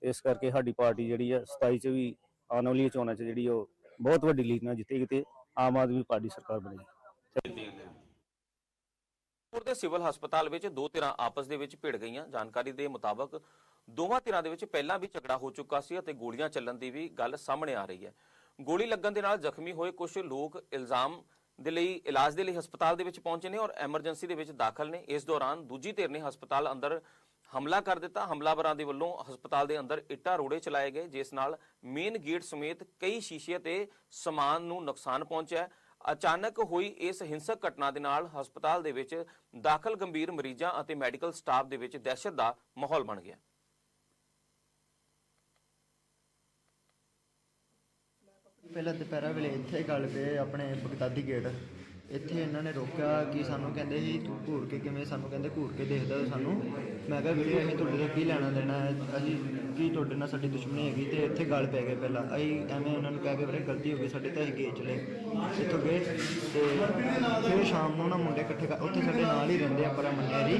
ਇਸ ਕਰਕੇ ਸਾਡੀ ਪਾਰਟੀ ਜਿਹੜੀ ਆ 27 ਚ ਵੀ ਆਉਣ ਵਾਲੀਆਂ ਚੋਣਾਂ ਚ ਜਿਹੜੀ ਉਹ ਬਹੁਤ ਵੱਡੀ ਲੀਡ ਨਾਲ ਜਿੱਤੇਗੀ ਤੇ ਆਮ ਆਦਮੀ ਪਾਰਟੀ ਸਰਕਾਰ ਬਣੇਗੀ ਦੇ ਸਿਵਲ ਹਸਪਤਾਲ ਵਿੱਚ ਦੋ ਧਿਰਾਂ ਆਪਸ ਦੇ ਵਿੱਚ ਭਿੜ ਗਈਆਂ। ਜਾਣਕਾਰੀ ਦੇ ਮੁਤਾਬਕ ਦੋਵਾਂ ਧਿਰਾਂ ਦੇ ਵਿੱਚ ਪਹਿਲਾਂ ਵੀ ਝਗੜਾ ਹੋ ਚੁੱਕਾ ਸੀ ਅਤੇ ਗੋਲੀਆਂ ਚੱਲਣ ਦੀ ਵੀ ਗੱਲ ਸਾਹਮਣੇ ਆ ਰਹੀ ਹੈ। ਗੋਲੀ ਲੱਗਣ ਦੇ ਨਾਲ ਜ਼ਖਮੀ ਹੋਏ ਕੁਝ ਲੋਕ ਇਲਜ਼ਾਮ ਦੇ ਲਈ, ਇਲਾਜ ਦੇ ਲਈ ਹਸਪਤਾਲ ਦੇ ਵਿੱਚ ਪਹੁੰਚੇ ਨੇ ਔਰ ਐਮਰਜੈਂਸੀ ਦੇ ਵਿੱਚ ਦਾਖਲ ਨੇ। ਇਸ ਦੌਰਾਨ ਦੂਜੀ ਧਿਰ ਨੇ ਹਸਪਤਾਲ ਅੰਦਰ ਹਮਲਾ ਕਰ ਦਿੱਤਾ। ਹਮਲਾਵਰਾਂ ਦੇ ਵੱਲੋਂ ਹਸਪਤਾਲ ਦੇ ਅੰਦਰ ਇੱਟਾਂ ਰੋੜੇ ਚਲਾਏ ਗਏ, ਜਿਸ ਨਾਲ ਮੇਨ ਗੇਟ ਸਮੇਤ ਕਈ ਸ਼ੀਸ਼ੇ ਤੇ ਸਮਾਨ ਨੂੰ ਨੁਕਸਾਨ ਪਹੁੰਚਿਆ ਅਚਾਨਕ ਹੋਈ ਇਸ ਹਿੰਸਕ ਘਟਨਾ ਦੇ ਨਾਲ ਹਸਪਤਾਲ ਦੇ ਵਿੱਚ ਦਾਖਲ ਗੰਭੀਰ ਮਰੀਜ਼ਾਂ ਅਤੇ ਮੈਡੀਕਲ ਸਟਾਫ ਦੇ ਵਿੱਚ ਦਹਿਸ਼ਤ ਦਾ ਮਾਹੌਲ ਬਣ ਗਿਆ। ਪਹਿਲਾਂ ਦੁਪਹਿਰਾਂ ਵੇਲੇ ਇੱਥੇ ਗੱਲ ਪਏ ਆਪਣੇ ਬਗਦਾਦੀ ਗੇਟ। ਇੱਥੇ ਇਹਨਾਂ ਨੇ ਰੋਕਿਆ ਕਿ ਸਾਨੂੰ ਕਹਿੰਦੇ ਸੀ ਤੂੰ ਘੂਰ ਕੇ ਕਿਵੇਂ? ਸਾਨੂੰ ਕਹਿੰਦੇ ਘੂਰ ਕੇ ਦੇਖਦਾ ਤੂੰ ਸਾਨੂੰ। ਮੈਂ ਕਿਹਾ ਵੀਰੇ ਅਸੀਂ ਤੁਹਾਡੇ ਤੋਂ ਕੀ ਲੈਣਾ ਦੇਣਾ ਹੈ? ਅਸੀਂ ਕੀ ਤੁਹਾਡੇ ਨਾਲ ਸਾਡੀ ਦੁਸ਼ਮਣੀ ਹੈਗੀ? ਤੇ ਇੱਥੇ ਗੱਲ ਪੈ ਗਏ ਪਹਿਲਾਂ। ਅਸੀਂ ਐਵੇਂ ਉਹਨਾਂ ਨੂੰ ਕਹਿ ਕੇ ਵੀਰੇ ਗਲਤੀ ਹੋ ਗਈ ਸਾਡੇ ਤਾਂ ਅਸੀਂ ਗਏ ਚਲੇ। ਇੱਥੋਂ ਗਏ ਤੇ ਫਿਰ ਸ਼ਾਮ ਨੂੰ ਨਾ ਮੁੰਡੇ ਇਕੱਠੇ ਕਰ ਉੱਥੇ ਸਾਡੇ ਨਾਲ ਹੀ ਰਹਿੰਦੇ ਆ ਪਰਾ ਮੰਨਿਆਰੀ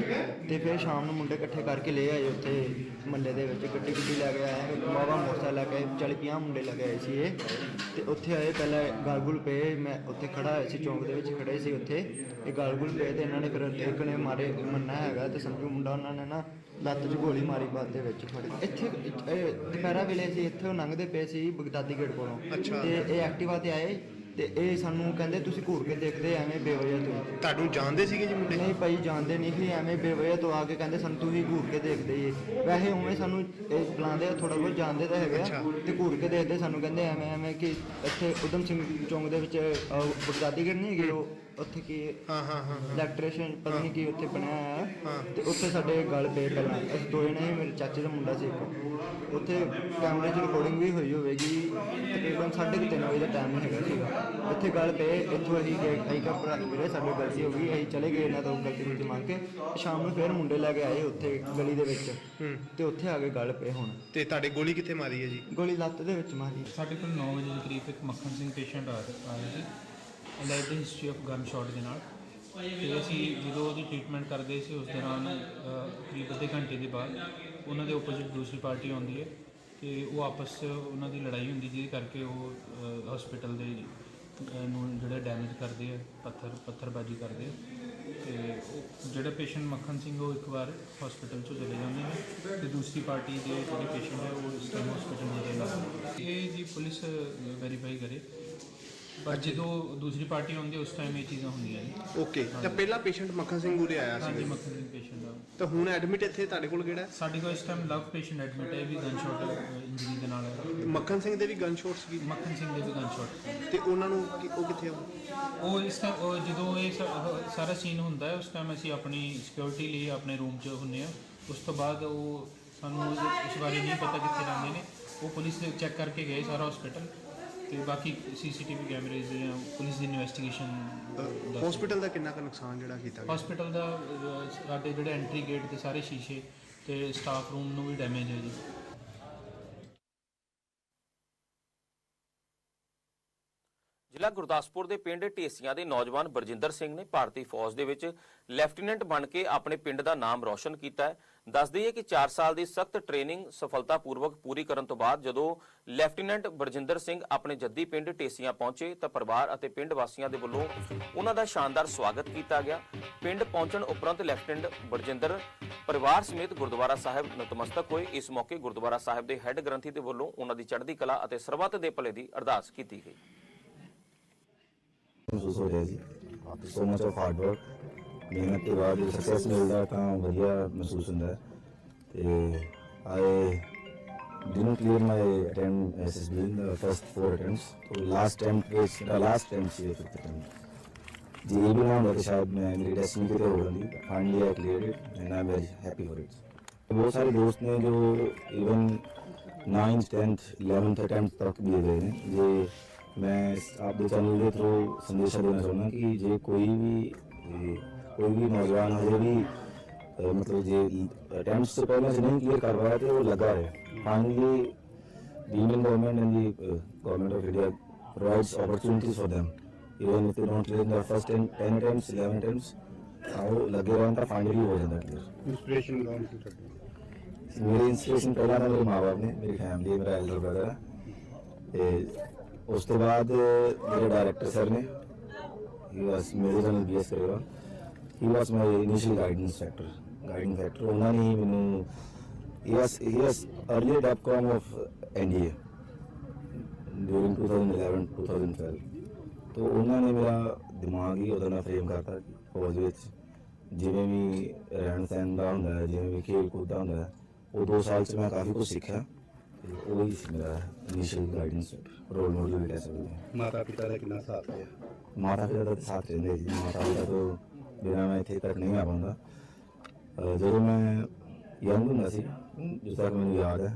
ਤੇ ਫਿਰ ਸ਼ਾਮ ਨੂੰ ਮੁੰਡੇ ਇਕੱਠੇ ਕਰਕੇ ਲੈ ਆਏ ਉੱਥੇ ਮੱਲੇ ਦੇ ਵਿੱਚ। ਗੱਡੀ ਗੱਡੀ ਲੈ ਕੇ ਆਏ ਬਾਬਾ ਮੋਟਰਸਾਈਕਲ ਲੈ ਕੇ ਆਏ, ਚਾਲੀ ਪੰਜਾਹ ਮੁੰਡੇ ਲੈ ਕੇ ਆਏ ਸੀ ਇਹ। ਤੇ ਉੱਥੇ ਆਏ ਪਹਿਲਾਂ ਗਾਲਗੁਲ ਪਏ ਮੈਂ ਉੱਥੇ ਖੜਾ ਹੋਇਆ ਸੀ ਚੌਂਕ ਦੇ ਵਿੱਚ। ਖੜੇ ਸੀ ਉੱਥੇ। ਇਹ ਗਾਲਗੁਲ ਪਏ ਤੇ ਇਹਨਾਂ ਨੇ ਫਿਰ ਇੱਕ ਨੇ ਮਾਰੇ ਮੰਨਾ ਹੈਗਾ ਤੇ ਸੰਜੂ ਮੁੰਡਾ ਉਹਨਾਂ ਨੇ ਨਾ ਲੱਤ 'ਚ ਗੋਲੀ ਮਾਰੀ ਬਾਤ ਦੇ ਵਿੱਚ ਫੜੀ। ਇੱਥੇ ਇਹ ਦੁਪਹਿਰਾ ਵੇਲੇ ਸੀ ਇੱਥੇ ਉਹ ਲੰਘਦੇ ਪਏ ਸੀ ਬਗਦਾਦੀ ਗੇਟ ਕੋਲੋਂ। ਤੇ ਇਹ ਐਕਟਿਵਾ ਤੇ ਆਏ। ਤੇ ਇਹ ਸਾਨੂੰ ਕਹਿੰਦੇ ਤੁਸੀਂ ਘੂਰ ਕੇ ਦੇਖਦੇ ਐਵੇਂ ਬੇਵਜ੍ਹਾ ਤੁਸੀਂ ਤੁਹਾਨੂੰ ਜਾਣਦੇ ਸੀਗੇ ਜੀ ਮੁੰਡੇ? ਨਹੀਂ ਭਾਈ ਜਾਣਦੇ ਨਹੀਂ ਸੀ ਐਵੇਂ ਬੇਵਜ੍ਹਾ ਤੋਂ ਆ ਕੇ ਕਹਿੰਦੇ ਸਾਨੂੰ ਤੁਸੀਂ ਘੂਰ ਕੇ ਦੇਖਦੇ ਜੀ। ਵੈਸੇ ਉਵੇਂ ਸਾਨੂੰ ਇਹ ਬੁਲਾਉਂਦੇ ਆ ਥੋੜਾ ਬਹੁਤ ਜਾਣਦੇ ਤਾਂ ਹੈਗੇ ਆ ਤੇ ਘੂਰ ਕੇ ਦੇਖਦੇ ਸਾਨੂੰ ਕਹਿੰਦੇ ਐਵੇਂ ਐਵੇਂ ਕਿ ਇੱਥੇ ਉਦਮ ਸਿੰਘ ਚੌਂਕ ਦੇ ਵਿੱਚ ਅਹ, ਬਗਦਾਦੀ ਗੇਟ ਨਹੀਂ ਹੈਗੇ ਉਹ? ਉੱਥੇ ਕੀ ਹਾਂ ਹਾਂ ਹਾਂ ਇਲੈਕਟ੍ਰੀਸ਼ੀਅਨ ਪਤਾ ਨਹੀਂ ਕੀ ਉੱਥੇ ਬਣਿਆ ਆ ਤੇ ਉੱਥੇ ਸਾਡੇ ਗੱਲ ਪਏ ਪਹਿਲਾਂ। ਅਸੀਂ ਦੋ ਜਣੇ ਸੀ ਮੇਰੇ ਚਾਚੇ ਦਾ ਮੁੰਡਾ ਸੀ ਇੱਕ। ਉੱਥੇ ਕੈਮਰੇ 'ਚ ਰਿਕਾਰਡਿੰਗ ਵੀ ਹੋਈ ਹੋਵੇਗੀ। ਤਕਰੀਬਨ 3:30 ਵਜੇ ਦਾ ਟਾਈਮ ਹੈਗਾ ਸੀਗਾ। ਇੱਥੇ ਗੱਲ ਪਏ ਇੱਥੋਂ ਅਸੀਂ ਗਏ ਅਸੀਂ ਕਿਹਾ ਭਰਾ ਵੀਰੇ ਸਾਡੇ ਗਲਤੀ ਹੋ ਗਈ। ਅਸੀਂ ਚਲੇ ਗਏ ਇਹਨਾਂ ਤੋਂ ਗਲਤੀ ਗੁਲਤੀ ਮੰਗ ਕੇ। ਸ਼ਾਮ ਨੂੰ ਫਿਰ ਮੁੰਡੇ ਲੈ ਕੇ ਆਏ ਉੱਥੇ ਗਲੀ ਦੇ ਵਿੱਚ। ਤੇ ਉੱਥੇ ਆ ਕੇ ਗੱਲ ਪਏ ਹੁਣ। ਤੇ ਤੁਹਾਡੇ ਗੋਲੀ ਕਿੱਥੇ ਮਾਰੀ ਹੈ ਜੀ? ਗੋਲੀ ਲੱਤ ਦੇ ਵਿੱਚ ਮਾਰੀ। ਸਾਡੇ ਕੋਲ 9 ਵਜੇ ਦੇ ਕਰੀਬ ਇੱਕ ਮੱਖਣ ਸਿੰਘ ਪੇਸ਼ੈਂਟ ਆ ਆਇਆ ਸੀ। Like the history of gun shot ਦੇ ਨਾਲ। ਤੇ ਅਸੀਂ ਜਦੋਂ ਉਹਦੀ ਟ੍ਰੀਟਮੈਂਟ ਕਰਦੇ ਸੀ, ਉਸ ਦੌਰਾਨ ਕਰੀਬ ਅੱਧੇ ਘੰਟੇ ਦੇ ਬਾਅਦ, ਉਹਨਾਂ ਦੇ ਆਪੋਜ਼ਿਟ ਦੂਸਰੀ ਪਾਰਟੀ ਆਉਂਦੀ ਹੈ ਤੇ ਉਹ ਆਪਸ 'ਚ ਉਹਨਾਂ ਦੀ ਲੜਾਈ ਹੁੰਦੀ, ਜਿਹਦੇ ਕਰਕੇ ਉਹ ਹਸਪੀਟਲ ਦੇ ਨੂੰ ਜਿਹੜਾ ਡੈਮੇਜ ਕਰਦੇ ਆ, ਪੱਥਰ, ਪੱਥਰਬਾਜੀ ਕਰਦੇ ਆ। ਤੇ ਉਹ ਜਿਹੜਾ ਪੇਸ਼ੈਂਟ ਮੱਖਣ ਸਿੰਘ ਉਹ ਇੱਕ ਵਾਰ ਹਸਪੀਟਲ ਚੋਂ ਚਲੇ ਜਾਂਦੇ ਨੇ ਤੇ ਦੂਸਰੀ ਪਾਰਟੀ ਦੇ ਜਿਹੜੇ ਪੇਸ਼ੈਂਟ ਹੈ, ਉਹ ਇਸ ਟਾਈਮ ਹਸਪੀਟਲ ਦੇ ਨਾਲ। ਇਹ ਜੀ ਪੁਲਿਸ ਵੈਰੀਫਾਈ ਕਰੇ ਪਰ ਜਦੋਂ ਦੂਸਰੀ ਪਾਰਟੀ ਆਉਂਦੀ ਹੈ ਉਸ ਟਾਈਮ ਇਹ ਚੀਜ਼ਾਂ ਹੁੰਦੀਆਂ ਨੇ। ਓਕੇ ਤਾਂ ਪਹਿਲਾ ਪੇਸ਼ੈਂਟ ਮੱਖਣ ਸਿੰਘ ਉਰੇ ਆਇਆ ਹਾਂਜੀ ਸੀ ਮੱਖਣ ਸਿੰਘ ਪੇਸ਼ੈਂਟ ਦਾ ਤਾਂ ਹੁਣ ਐਡਮਿਟ ਇੱਥੇ ਤੁਹਾਡੇ ਕੋਲ ਕਿਹੜਾ ਹੈ? ਸਾਡੇ ਕੋਲ ਇਸ ਟਾਈਮ ਲਵ ਪੇਸ਼ੈਂਟ ਐਡਮਿਟ ਹੈ ਵੀ ਗਨ ਸ਼ਾਟ ਇੰਜਰੀ ਦੇ ਨਾਲ ਹੈ। ਮੱਖਣ ਸਿੰਘ ਦੇ ਵੀ ਗਨ ਸ਼ਾਟ ਸੀ ਮੱਖਣ ਸਿੰਘ ਦੇ ਵੀ ਗਨ ਸ਼ਾਟ ਤੇ ਉਹਨਾਂ ਨੂੰ ਕੀ- ਉਹ ਕਿੱਥੇ ਆ? ਉਹ ਇਸ ਟਾਈਮ ਉਹ ਜਦੋਂ ਇਹ ਸਾ- ਸਾਰਾ ਸੀਨ ਹੁੰਦਾ ਹੈ ਉਸ ਟਾਈਮ ਅਸੀਂ ਆਪਣੀ ਸਿਕਿਉਰਿਟੀ ਲਈ ਆਪਣੇ ਰੂਮ 'ਚ ਹੁੰਨੇ ਆ ਉਸ ਤੋਂ ਬਾਅਦ ਉਹ ਸਾਨੂੰ ਉਸ ਬਾਰੇ ਨਹੀਂ ਪਤਾ ਕਿੱਥੇ ਰਹਿੰਦੇ ਨੇ। ਉਹ ਪੁਲਿਸ ਨੇ ਚੈੱਕ ਕਰਕੇ ਗਏ ਸਾਰਾ ਹਸਪੀਟਲ ਤੇ ਬਾਕੀ ਸੀਸੀਟੀਵੀ ਕੈਮਰੇਜ਼ ਜਾਂ ਪੁਲਿਸ ਦੀ ਇਨਵੈਸਟੀਗੇਸ਼ਨ ਹਸਪੀਟਲ ਦਾ ਕਿੰਨਾ ਕੁ ਨੁਕਸਾਨ ਜਿਹੜਾ ਕੀਤਾ ਗਿਆ? ਹਸਪੀਟਲ ਦਾ ਅਹ, ਸਾਡੇ ਜਿਹੜੇ ਐਂਟਰੀ ਗੇਟ ਤੇ ਸਾਰੇ ਸ਼ੀਸ਼ੇ ਤੇ ਸਟਾਫ ਰੂਮ ਨੂੰ ਵੀ ਡੈਮੇਜ ਹੈ ਜੀ। ਜ਼ਿਲ੍ਹਾ ਗੁਰਦਾਸਪੁਰ ਦੇ ਪਿੰਡ ਢੇਸੀਆਂ ਦੇ ਨੌਜਵਾਨ ਬਰਜਿੰਦਰ ਸਿੰਘ ਨੇ ਭਾਰਤੀ ਫੌਜ ਦੇ ਵਿੱਚ ਲੈਫਟੀਨੈਂਟ ਬਣ ਕੇ ਆਪਣੇ ਪਿੰਡ ਦਾ ਨਾਮ ਰੌਸ਼ਨ ਕੀਤਾ ਹੈ। ਦੱਸ ਦਈਏ ਕਿ 4 ਸਾਲ ਦੀ ਸਖਤ ਟ੍ਰੇਨਿੰਗ ਸਫਲਤਾਪੂਰਵਕ ਪੂਰੀ ਕਰਨ ਤੋਂ ਬਾਅਦ ਜਦੋਂ ਲੈਫਟੀਨੈਂਟ ਬਰਜਿੰਦਰ ਸਿੰਘ ਆਪਣੇ ਜੱਦੀ ਪਿੰਡ ਢੇਸੀਆਂ ਪਹੁੰਚੇ ਤਾਂ ਪਰਿਵਾਰ ਅਤੇ ਪਿੰਡ ਵਾਸੀਆਂ ਦੇ ਵੱਲੋਂ ਉਹਨਾਂ ਦਾ ਸ਼ਾਨਦਾਰ ਸਵਾਗਤ ਕੀਤਾ ਗਿਆ। ਪਿੰਡ ਪਹੁੰਚਣ ਉਪਰੰਤ ਲੈਫਟੀਨੈਂਟ ਬਰਜਿੰਦਰ ਪਰਿਵਾਰ ਸਮੇਤ ਗੁਰਦੁਆਰਾ ਸਾਹਿਬ ਨਤਮਸਤਕ ਹੋਏ। ਇਸ ਮੌਕੇ ਗੁਰਦੁਆਰਾ ਸਾਹਿਬ ਦੇ ਹੈੱਡ ਗ੍ਰੰਥੀ ਦੇ ਵੱਲੋਂ ਉਹਨਾਂ ਦੀ ਚੜ੍ਹਦੀ ਕਲਾ ਅਤੇ ਸਰਬੱਤ ਦੇ ਭਲੇ ਦੀ ਅਰਦਾਸ ਕੀਤੀ ਗਈ। ਮਹਿਸੂਸ ਹੋ ਰਿਹਾ ਜੀ after so much of hard work ਮਿਹਨਤ ਦੇ ਬਾਅਦ ਜਦੋਂ ਸਕਸੈਸ ਮਿਲਦਾ ਤਾਂ ਵਧੀਆ ਮਹਿਸੂਸ ਹੁੰਦਾ ਹੈ ਤੇ I didn't clear my attempt SSB in the first four attempts तो last attempt was the last attempt ਸੀ ਫਿਫਥ attempt ਜੀ ਇਹ ਵੀ ਨਾ ਹੁੰਦਾ ਕਿ ਸ਼ਾਇਦ ਮੈਂ ਮੇਰੀ ਡੈਸਟੀਨੀ ਕਿਤੇ ਹੋਰ ਹੁੰਦੀ finally I cleared it and I am very happy for it ਬਹੁਤ ਸਾਰੇ ਦੋਸਤ ਨੇ ਜੋ even 9th 10th 11th attempt ਤੱਕ ਵੀ ਗਏ ਨੇ ਜੇ ਮੈਂ ਇਸ ਆਪ ਦੇ ਚੈਨਲ ਦੇ ਥਰੂ ਸੰਦੇਸ਼ਾ ਦੇਣਾ ਚਾਹੁੰਦਾ ਕਿ ਜੇ ਕੋਈ ਵੀ ਕੋਈ ਵੀ ਨੌਜਵਾਨ ਹਜੇ ਵੀ ਮਤਲਬ ਜੇ ਅਟੈਂਪਟਸ ਤੋਂ ਪਹਿਲਾਂ ਨਹੀਂ ਕਲੀਅਰ ਕਰ ਪਾਇਆ ਤੇ ਉਹ ਲੱਗਾ ਹੈ finally the Indian government and the uh, government of India provides opportunities for them. Even if they don't clear their first 10, 10 attempts, 11 attempts, ਉਹ ਲੱਗੇ ਰਹਿਣ ਤਾਂ ਫਾਈਨਲੀ ਹੋ ਜਾਂਦਾ ਕਲੀਅਰ ਇਨਸਪੀਰੇਸ਼ਨ ਕੌਣ ਸੀ ਤੁਹਾਡੀ? ਮੇਰੀ ਇੰਸਪੀਰੇਸ਼ਨ ਪਹਿਲਾਂ ਤਾਂ ਮੇਰੇ ਮਾਪੇ ਨੇ ਮੇਰੀ ਫੈਮਿਲੀ ਮੇਰਾ ਐਲਡਰ ਬ੍ਰਦਰ ਤੇ ਉਸ ਤੋਂ ਬਾਅਦ ਮੇਰੇ ਡਾਇਰੈਕਟਰ ਸਰ ਨੇ he was major general BS ਕਰੇਗਾ he was my initial guidance factor guiding factor ਉਹਨਾਂ ਨੇ ਹੀ ਮੈਨੂੰ he was he was earlier DEPCOM of NDA during 2011 2012 तो ਉਹਨਾਂ ਨੇ ਮੇਰਾ ਦਿਮਾਗ ਹੀ ਉਹਦਾ ਨਾਲ ਫਰੇਮ ਕਰਤਾ ਕਿ ਫੌਜ ਵਿੱਚ ਜਿਵੇਂ ਵੀ ਰਹਿਣ ਸਹਿਣ ਦਾ ਹੁੰਦਾ ਹੈ ਜਿਵੇਂ ਵੀ ਖੇਲ ਕੂਦ ਦਾ ਹੁੰਦਾ ਹੈ ਉਹ 2 ਸਾਲ ਚ ਮੈਂ ਕਾਫੀ ਕੁਝ ਸਿੱਖਿਆ ਤੇ ਉਹ ਹੀ ਸੀ ਮੇਰਾ ਇਨੀਸ਼ੀਅਲ ਗਾਈਡੈਂਸ ਰੋਲ ਮਾਡਲ ਵੀ ਕਹਿ ਸਕਦੇ ਹਾਂ ਮਾਤਾ ਪਿਤਾ ਦਾ ਕਿੰਨਾ ਸਾਥ ਹੈ ਮਾਤਾ ਪਿਤਾ ਦਾ ਸਾਥ ਰਹਿੰਦੇ ਜੀ ਮਾਤਾ ਪਿਤਾ ਤੋਂ ਬਿਨਾਂ ਮੈਂ ਇੱਥੇ ਤੱਕ ਨਹੀਂ ਆ ਪਾਉਂਦਾ ਅਹ ਜਦੋਂ ਮੈਂ ਯੰਗ ਹੁੰਦਾ ਸੀ ਜਿਸ ਤੱਕ ਮੈਨੂੰ ਯਾਦ ਹੈ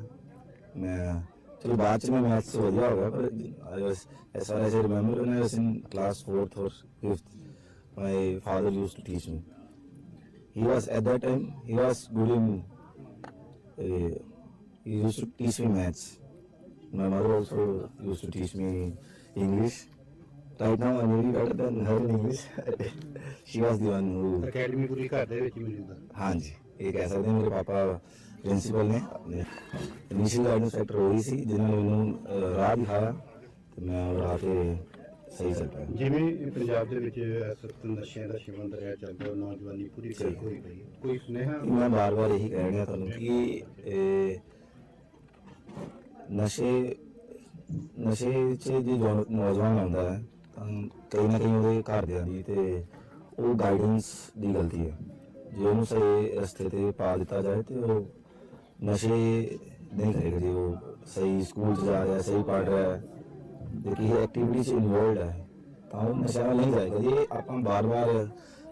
ਮੈਂ ਚਲੋ ਬਾਅਦ ਚ ਮੈਂ ਮੈਥਸ ਵਧੀਆ ਹੋ ਗਿਆ ਪਰ I was as far as I remember when I was in class 4th or 5th my father used to teach me. He was at that time he was good in uh, he used to teach me maths. My mother also used to teach me english. Right now, I'm really better than her in English. she was the one who. Academy ਪੂਰੀ ਘਰ ਦੇ ਵਿੱਚ ਹੈ ਹਾਂਜੀ ਇਹ ਕਹਿ ਸਕਦੇ ਹਾਂ ਮੇਰੇ ਪਾਪਾ ਪ੍ਰਿੰਸੀਪਲ ਨੇ ਆਪਣੇ ਇਨੀਸ਼ੀਅਲ ਗਾਈਡੈਂਸ ਸੈਕਟਰ ਉਹੀ ਸੀ ਜਿਨ੍ਹਾਂ ਨੇ ਮੈਨੂੰ ਅਹ, ਰਾਹ ਦਿਖਾਇਆ ਤੇ ਮੈਂ ਉਹ ਰਾਹ ਤੇ ਸਹੀ ਚੱਲ ਪਿਆ ਜਿਵੇਂ ਪੰਜਾਬ ਦੇ ਵਿੱਚ ਵਕਤ ਨਸ਼ਿਆਂ ਦਾ ਸੇਵਨ ਦਰਿਆ ਚੱਲਦਾ ਉਹ ਨੌਜਵਾਨੀ ਪੂਰੀ ਕਰੀ ਹੋਈ ਪਈ ਹੈ ਕੋਈ ਸੁਨੇਹਾ ਮੈਂ ਬਾਰ-ਬਾਰ ਇਹੀ ਕਹਿ ਰਿਹਾ ਤੁਹਾਨੂੰ ਕਿ ਇਹ ਨਸ਼ੇ ਨਸ਼ੇ 'ਚ ਜੇ ਜੋ- ਨੌਜਵਾਨ ਆਉਂਦਾ ਹੈ, ਤਾਂ ਕਈ ਨਾ ਕਈ ਉਹਦੇ ਘਰਦਿਆਂ ਦੀ ਤੇ ਉਹ ਗਾਈਡੈਂਸ ਦੀ ਗਲਤੀ ਹੈ। ਜੇ ਉਹਨੂੰ ਸਹੀ ਰਸਤੇ ਤੇ ਪਾ ਦਿੱਤਾ ਜਾਏ ਤੇ ਉਹ ਨਸ਼ੇ ਨਹੀਂ ਕਰੇਗਾ। ਜੇ ਉਹ ਸਹੀ ਸਕੂਲ 'ਚ ਜਾ ਰਿਹਾ, ਸਹੀ ਪੜ੍ਹ ਰਿਹਾ ਹੈ ਜੇ ਕਿਸੇ ਐਕਟੀਵਿਟੀ 'ਚ ਇਨਵੋਲਡ ਹੈ, ਤਾਂ ਉਹ ਨਸ਼ਾ ਵੱਲ ਨਹੀਂ ਜਾਏਗਾ। ਜੇ ਆਪਾਂ ਬਾਰ-ਬਾਰ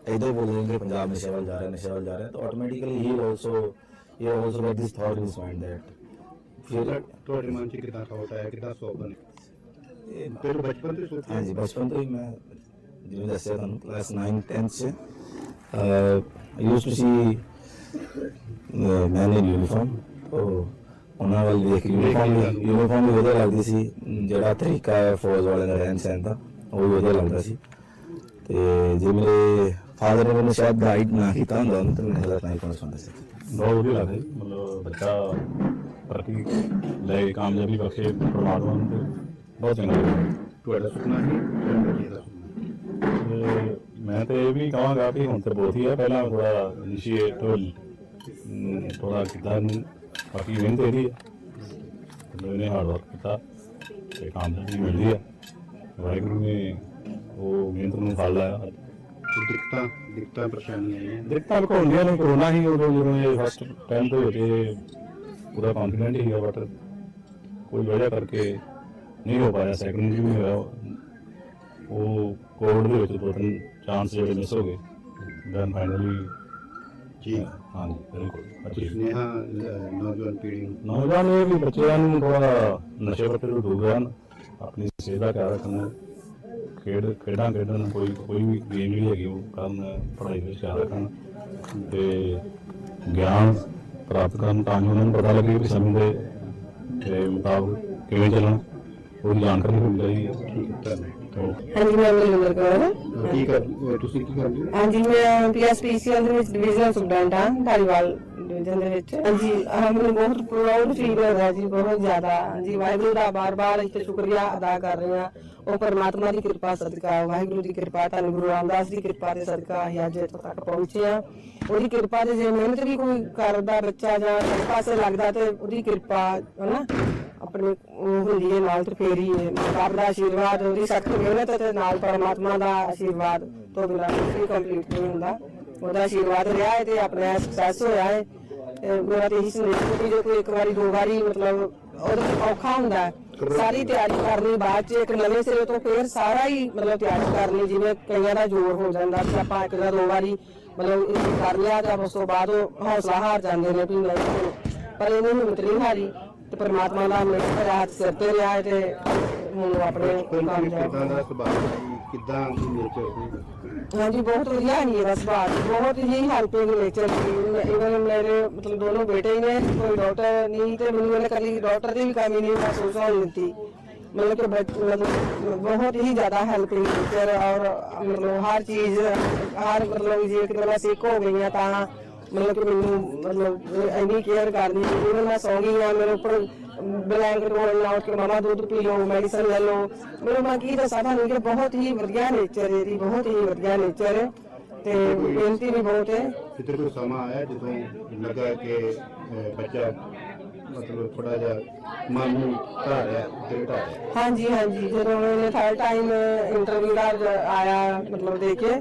ਇਦਾਂ ਹੀ ਬੋਲਦੇ ਹਾਂ ਕਿ ਪੰਜਾਬ ਨਸ਼ੇ ਵੱਲ ਜਾ ਰਿਹਾ, ਨਸ਼ੇ ਵੱਲ ਜਾ ਰਿਹਾ, ਤਾਂ ਆਟੋਮੈਟਿਕਲੀ ਹੀ also he also get this thought in his mind that ਫਿਰ ਤੁਹਾਡੇ ਮਨ 'ਚ ਕਿੱਦਾਂ ਥਾਟ ਆਇਆ? ਕਿੱਦਾਂ ਸੋਚ ਬਣੀ? ਫਿਰ ਬਚਪਨ ਤੋਂ ਸੋਚਿਆ? ਹਾਂਜੀ ਬਚਪਨ ਤੋਂ ਹੀ ਮੈਂ ਜਿਵੇਂ ਦੱਸਿਆ ਤੁਹਾਨੂੰ ਕਲਾਸ 9 10th ਚ I used to see man in uniform ਉਹ ਉਹਨਾਂ ਵੱਲ ਦੇਖ ਕੇ ਯੂਨੀਫਾਰਮ ਯੂਨੀਫਾਰਮ ਵੀ ਵਧੀਆ ਲੱਗਦੀ ਸੀ ਜਿਹੜਾ ਤਰੀਕਾ ਹੈ ਫੌਜ ਵਾਲਿਆਂ ਦਾ ਰਹਿਣ ਸਹਿਣ ਦਾ ਉਹ ਵੀ ਵਧੀਆ ਲੱਗਦਾ ਸੀ। ਤੇ ਜੇ ਮੇਰੇ ਫਾਦਰ ਨੇ ਮੈਨੂੰ ਸ਼ਾਇਦ ਗਾਈਡ ਨਾ ਕੀਤਾ ਹੁੰਦਾ ਉਹਨੂੰ ਤਾਂ ਮੈਂ ਹਾਲਤ ਨਹੀਂ ਪਹੁੰਚ ਸਕਦਾ ਸੀ। ਬਹੁਤ ਵਧੀਆ ਲੱਗਦਾ ਮਤਲਬ ਬੱਚਾ ਤਰੱਕੀ ਲੈ ਕੇ ਕਾਮਯਾਬੀ ਬਖਸ਼ੇ ਪਰਮਾਤਮਾ ਨੂੰ ਤੇ। ਬਹੁਤ ਚੰਗਾ ਲੱਗਦਾ ਤੁਹਾਡਾ ਸੁਪਨਾ ਸੀ ਤੁਹਾਡੇ ਬੱਚੇ ਦਾ ਸੁਪਨਾ ਤੇ ਮੈਂ ਤੇ ਇਹ ਵੀ ਕਹਾਂਗਾ ਕਿ ਹੁਣ ਤੇ ਬਹੁਤ ਹੀ ਹੈ ਪਹਿਲਾਂ ਥੋੜਾ ਇਨੀਸ਼ੀਏਟ ਥੋੜਾ ਕਿਦਾਂ ਨੂੰ ਬਾਕੀ ਮਿਹਨਤ ਇਹਦੀ ਹੈ ਮਤਲਬ ਇਹਨੇ ਹਾਰਡ ਵਰਕ ਕੀਤਾ ਤੇ ਕਾਮਯਾਬੀ ਮਿਲਦੀ ਹੈ ਵਾਹਿਗੁਰੂ ਨੇ ਉਹ ਮਿਹਨਤ ਨੂੰ ਫਲ ਲਾਇਆ। ਕੋਈ ਦਿੱਕਤਾਂ ਦਿੱਕਤਾਂ ਪਰੇਸ਼ਾਨੀਆਂ ਆਈਆਂ ਦਿੱਕਤਾਂ ਵੀ ਹੁੰਦੀਆਂ ਨੇ। ਕਰੋਨਾ ਹੀ ਉਦੋਂ ਜਦੋਂ ਇਹ ਫਸਟ ਟਾਈਮ ਦੇ ਵਿੱਚ ਇਹ ਪੂਰਾ ਕੌਨਫੀਡੈਂਟ ਹੀ ਹੈ ਬਟ ਕੋਈ ਵਜ੍ਹਾ ਕਰਕੇ ਨਹੀਂ ਹੋ ਪਾਇਆ ਸੈਕੰਡ ਵੀ ਨਹੀਂ ਹੋਇਆ। ਉਹ ਕੋਵਿਡ ਦੇ ਵਿੱਚ ਦੋ ਤਿੰਨ ਚਾਂਸ ਜਿਹੜੇ ਮਿਸ ਹੋ ਗਏ। ਦੈਨ ਫਾਈਨਲੀ ਜੀ। ਹਾਂਜੀ ਬਿਲਕੁਲ ਅੱਛੀ। ਸੁਨੇਹਾ ਨੌਜਵਾਨ ਪੀੜ੍ਹੀ ਨੂੰ। ਨੌਜਵਾਨ ਇਹ ਵੀ ਬੱਚਿਆਂ ਨੂੰ ਥੋੜਾ ਨਸ਼ੇ ਪੱਤੇ ਤੋਂ ਦੂਰ ਰਹਿਣ ਆਪਣੀ ਸਿਹਤ ਦਾ ਖਿਆਲ ਰੱਖਣ। ਖੇਡ ਖੇਡਾਂ ਖੇਡਣ ਕੋਈ ਕੋਈ ਵੀ ਗੇਮ ਜਿਹੜੀ ਹੈਗੀ ਉਹ ਕਰਨ ਪੜ੍ਹਾਈ ਵਿੱਚ ਖਿਆਲ ਰੱਖਣ। ਤੇ ਗਿਆਨ ਪ੍ਰਾਪਤ ਕਰਨ ਤਾਂ ਜੋ ਉਹਨਾਂ ਨੂੰ ਪਤਾ ਲੱਗੇ ਕਿ ਸਮੇਂ ਦੇ ਦੇ ਮੁਤਾਬਕ ਕਿਵੇਂ ਚੱਲਣਾ ਉਹਦੀ ਜਾਣਕਾਰੀ ਹੋਣੀ ਚਾਹੀਦੀ ਹੈ। ਹਾਂਜੀ ਮੈਂ ਬਲਵਿੰਦਰ ਕੌਰ ਕੀ ਕਰ ਤੁਸੀਂ ਕੀ ਕਰਦੇ ਹੋ? ਹਾਂਜੀ ਮੈਂ ਪੀਐਸਪੀਸੀਐਲ ਦੇ ਵਿੱਚ ਡਿਵੀਜ਼ਨਲ ਸਟੂਡੈਂਟ ਹਾਂ ਧਾਰੀਵਾਲ। ਡਿਵੀਜ਼ਨ ਦੇ ਵਿੱਚ। ਹਾਂਜੀ ਆਹ ਬਹੁਤ ਪ੍ਰਾਊਡ ਫੀਲ ਹੋ ਰਿਹਾ ਜੀ, ਬਹੁਤ ਜ਼ਿਆਦਾ। ਹਾਂਜੀ, ਵਾਹਿਗੁਰੂ ਦਾ ਬਾਰ-ਬਾਰ ਇੱਥੇ ਸ਼ੁਕਰੀਆ ਅਦਾ ਕਰ ਰਹੇ ਹਾਂ। ਉਹ ਪਰਮਾਤਮਾ ਦੀ ਕਿਰਪਾ, ਸਦਕਾ, ਵਾਹਿਗੁਰੂ ਦੀ ਕਿਰਪਾ, ਧੰਨ ਗੁਰੂ ਰਾਮਦਾਸ ਦੀ ਕਿਰਪਾ ਦੇ ਸਦਕਾ ਅਸੀਂ ਅੱਜ ਇੱਥੋਂ ਤੱਕ ਪਹੁੰਚੇ ਹਾਂ। ਉਹਦੀ ਕਿਰਪਾ ਦੇ ਜੇ ਮਿਹਨਤ ਵੀ ਕੋਈ ਕਰਦਾ ਬੱਚਾ ਜਾਂ ਪਾਸੇ ਲੱਗਦਾ ਤੇ ਉਹਦੀ ਕਿਰਪਾ, ਹਨਾ, ਆਪਣੇ ਹੁੰਦੀ ਹੈ, ਨਾਲ ਤੇ ਫੇਰ ਹੈ ਬਾਪ ਦਾ ਆਸ਼ੀਰਵਾਦ, ਉਹਦੀ ਸਖਤ ਮਿਹਨਤ ਤੇ ਨਾਲ ਪਰਮਾਤਮਾ ਦਾ ਆਸ਼ੀਰਵਾਦ ਤੋਂ ਬਿਨਾਂ ਕੁਝ ਕੰਪਲੀਟ ਨਹੀਂ ਹੁੰਦਾ। ਉਹਦਾ ਆਸ਼ੀਰਵਾਦ ਰਿਹਾ ਹੈ ਤੇ ਆਪਣਾ ਸਕਸੈਸ ਹੋਇਆ ਹੈ। ਮੇਰਾ ਤੇ ਇਹੀ ਸੰਦੇਸ਼ ਹੈ ਕਿ ਜੇ ਕੋਈ ਇੱਕ ਵਾਰੀ ਦੋ ਵਾਰੀ ਮਤਲਬ ਉਹਦੇ ਚ ਔਖਾ ਹੁੰਦਾ ਹੈ ਸਾਰੀ ਤਿਆਰੀ ਕਰਨੀ ਬਾਅਦ ਚ ਇੱਕ ਨਵੇਂ ਸਿਰੇ ਤੋਂ ਫੇਰ ਸਾਰਾ ਹੀ ਮਤਲਬ ਤਿਆਰੀ ਕਰਨੀ ਜਿਵੇਂ ਕਈਆਂ ਦਾ ਜ਼ੋਰ ਹੋ ਜਾਂਦਾ ਕਿ ਆਪਾਂ ਇੱਕ ਜਾਂ ਦੋ ਵਾਰੀ ਮਤਲਬ ਇਹ ਕਰ ਲਿਆ ਤੇ ਉਸ ਤੋਂ ਬਾਅਦ ਉਹ ਹੌਸਲਾ ਹਾਰ ਜਾਂਦੇ ਨੇ ਵੀ ਨਹੀਂ ਹੁਣ। ਪਰ ਇਹਨੂੰ ਹਿੰਮਤ ਨਹੀਂ ਹਾਰੀ ਤੇ ਪਰਮਾਤਮਾ ਦਾ ਮੇਰੇ ਰਾਤ ਸਿਰ ਤੇ ਰਿਹਾ ਹੈ ਤੇ ਹੁਣ ਆਪਣੇ ਕਿੱਦਾਂ ਦਾ ਸੁਭਾਅ ਸੀ ਕਿੱਦਾਂ ਦੀ ਨੇਚਰ ਸੀ ਹਾਂਜੀ ਬਹੁਤ ਵਧੀਆ ਹੈ ਇਹਦਾ ਸੁਭਾਅ ਬਹੁਤ ਹੀ ਹੈਲਪਿੰਗ ਨੇਚਰ ਸੀ ਇਵਨ ਮੇਰੇ ਮਤਲਬ ਦੋਨੋਂ ਬੇਟੇ ਹੀ ਨੇ, ਕੋਈ ਡਾਕਟਰ ਨਹੀਂ ਤੇ ਮੈਨੂੰ ਇਹਨੇ ਕਦੀ ਡਾਕਟਰ ਦੀ ਵੀ ਕਮੀ ਨਹੀਂ ਮਹਿਸੂਸ ਹੋਣ ਦਿੱਤੀ। ਮਤਲਬ ਕਿ ਮਤਲਬ ਬਹੁਤ ਹੀ ਜ਼ਿਆਦਾ ਹੈਲਪਿੰਗ ਨੇਚਰ ਔਰ ਮਤਲਬ ਹਰ ਚੀਜ਼, ਹਰ ਮਤਲਬ ਜੇ ਕਿਤੇ ਮੈਂ ਸਿੱਖ ਹੋ ਗਈ ਆ ਤਾਂ ਮਤਲਬ ਕਿ ਮੈਨੂੰ ਮਤਲਬ ਇੰਨੀ ਕੇਅਰ ਕਰਦੀ ਇਵਨ ਮੈਂ ਸੌਂ ਗਈ ਹਾਂ, ਮੇਰੇ ਉੱਪਰ ਬਲੈਂਕਟ ਕੋਲ ਲਾ ਕੇ ਮਮਾ ਦੁੱਧ ਪੀ ਲਓ ਮੈਡੀਸਨ ਲੈ ਲਓ। ਮੈਨੂੰ ਮੈਂ ਕੀ ਦੱਸਾਂ ਤੁਹਾਨੂੰ ਕਿ ਬਹੁਤ ਹੀ ਵਧੀਆ ਨੇਚਰ ਹੈ ਇਹਦੀ ਬਹੁਤ ਹੀ ਵਧੀਆ ਨੇਚਰ ਹੈ। ਤੇ ਮਿਹਨਤੀ ਵੀ ਬਹੁਤ ਹੈ। ਕਿਤੇ ਕੋਈ ਸਮਾਂ ਆਇਆ ਜਦੋਂ ਲੱਗਾ ਕਿ ਅਹ, ਬੱਚਾ ਮਤਲਬ ਥੋੜਾ ਜਿਹਾ ਮਨ ਨੂੰ ਢਾਹ ਰਿਹਾ ਤੇ ਢਾਹ ਰਿਹਾ ਹਾਂਜੀ ਹਾਂਜੀ। ਜਦੋਂ ਉਹਨੇ ਥਰਡ ਟਾਈਮ ਇੰਟਰਵਿਊ ਦਾ ਜ- ਆਇਆ ਮਤਲਬ ਦੇ ਕੇ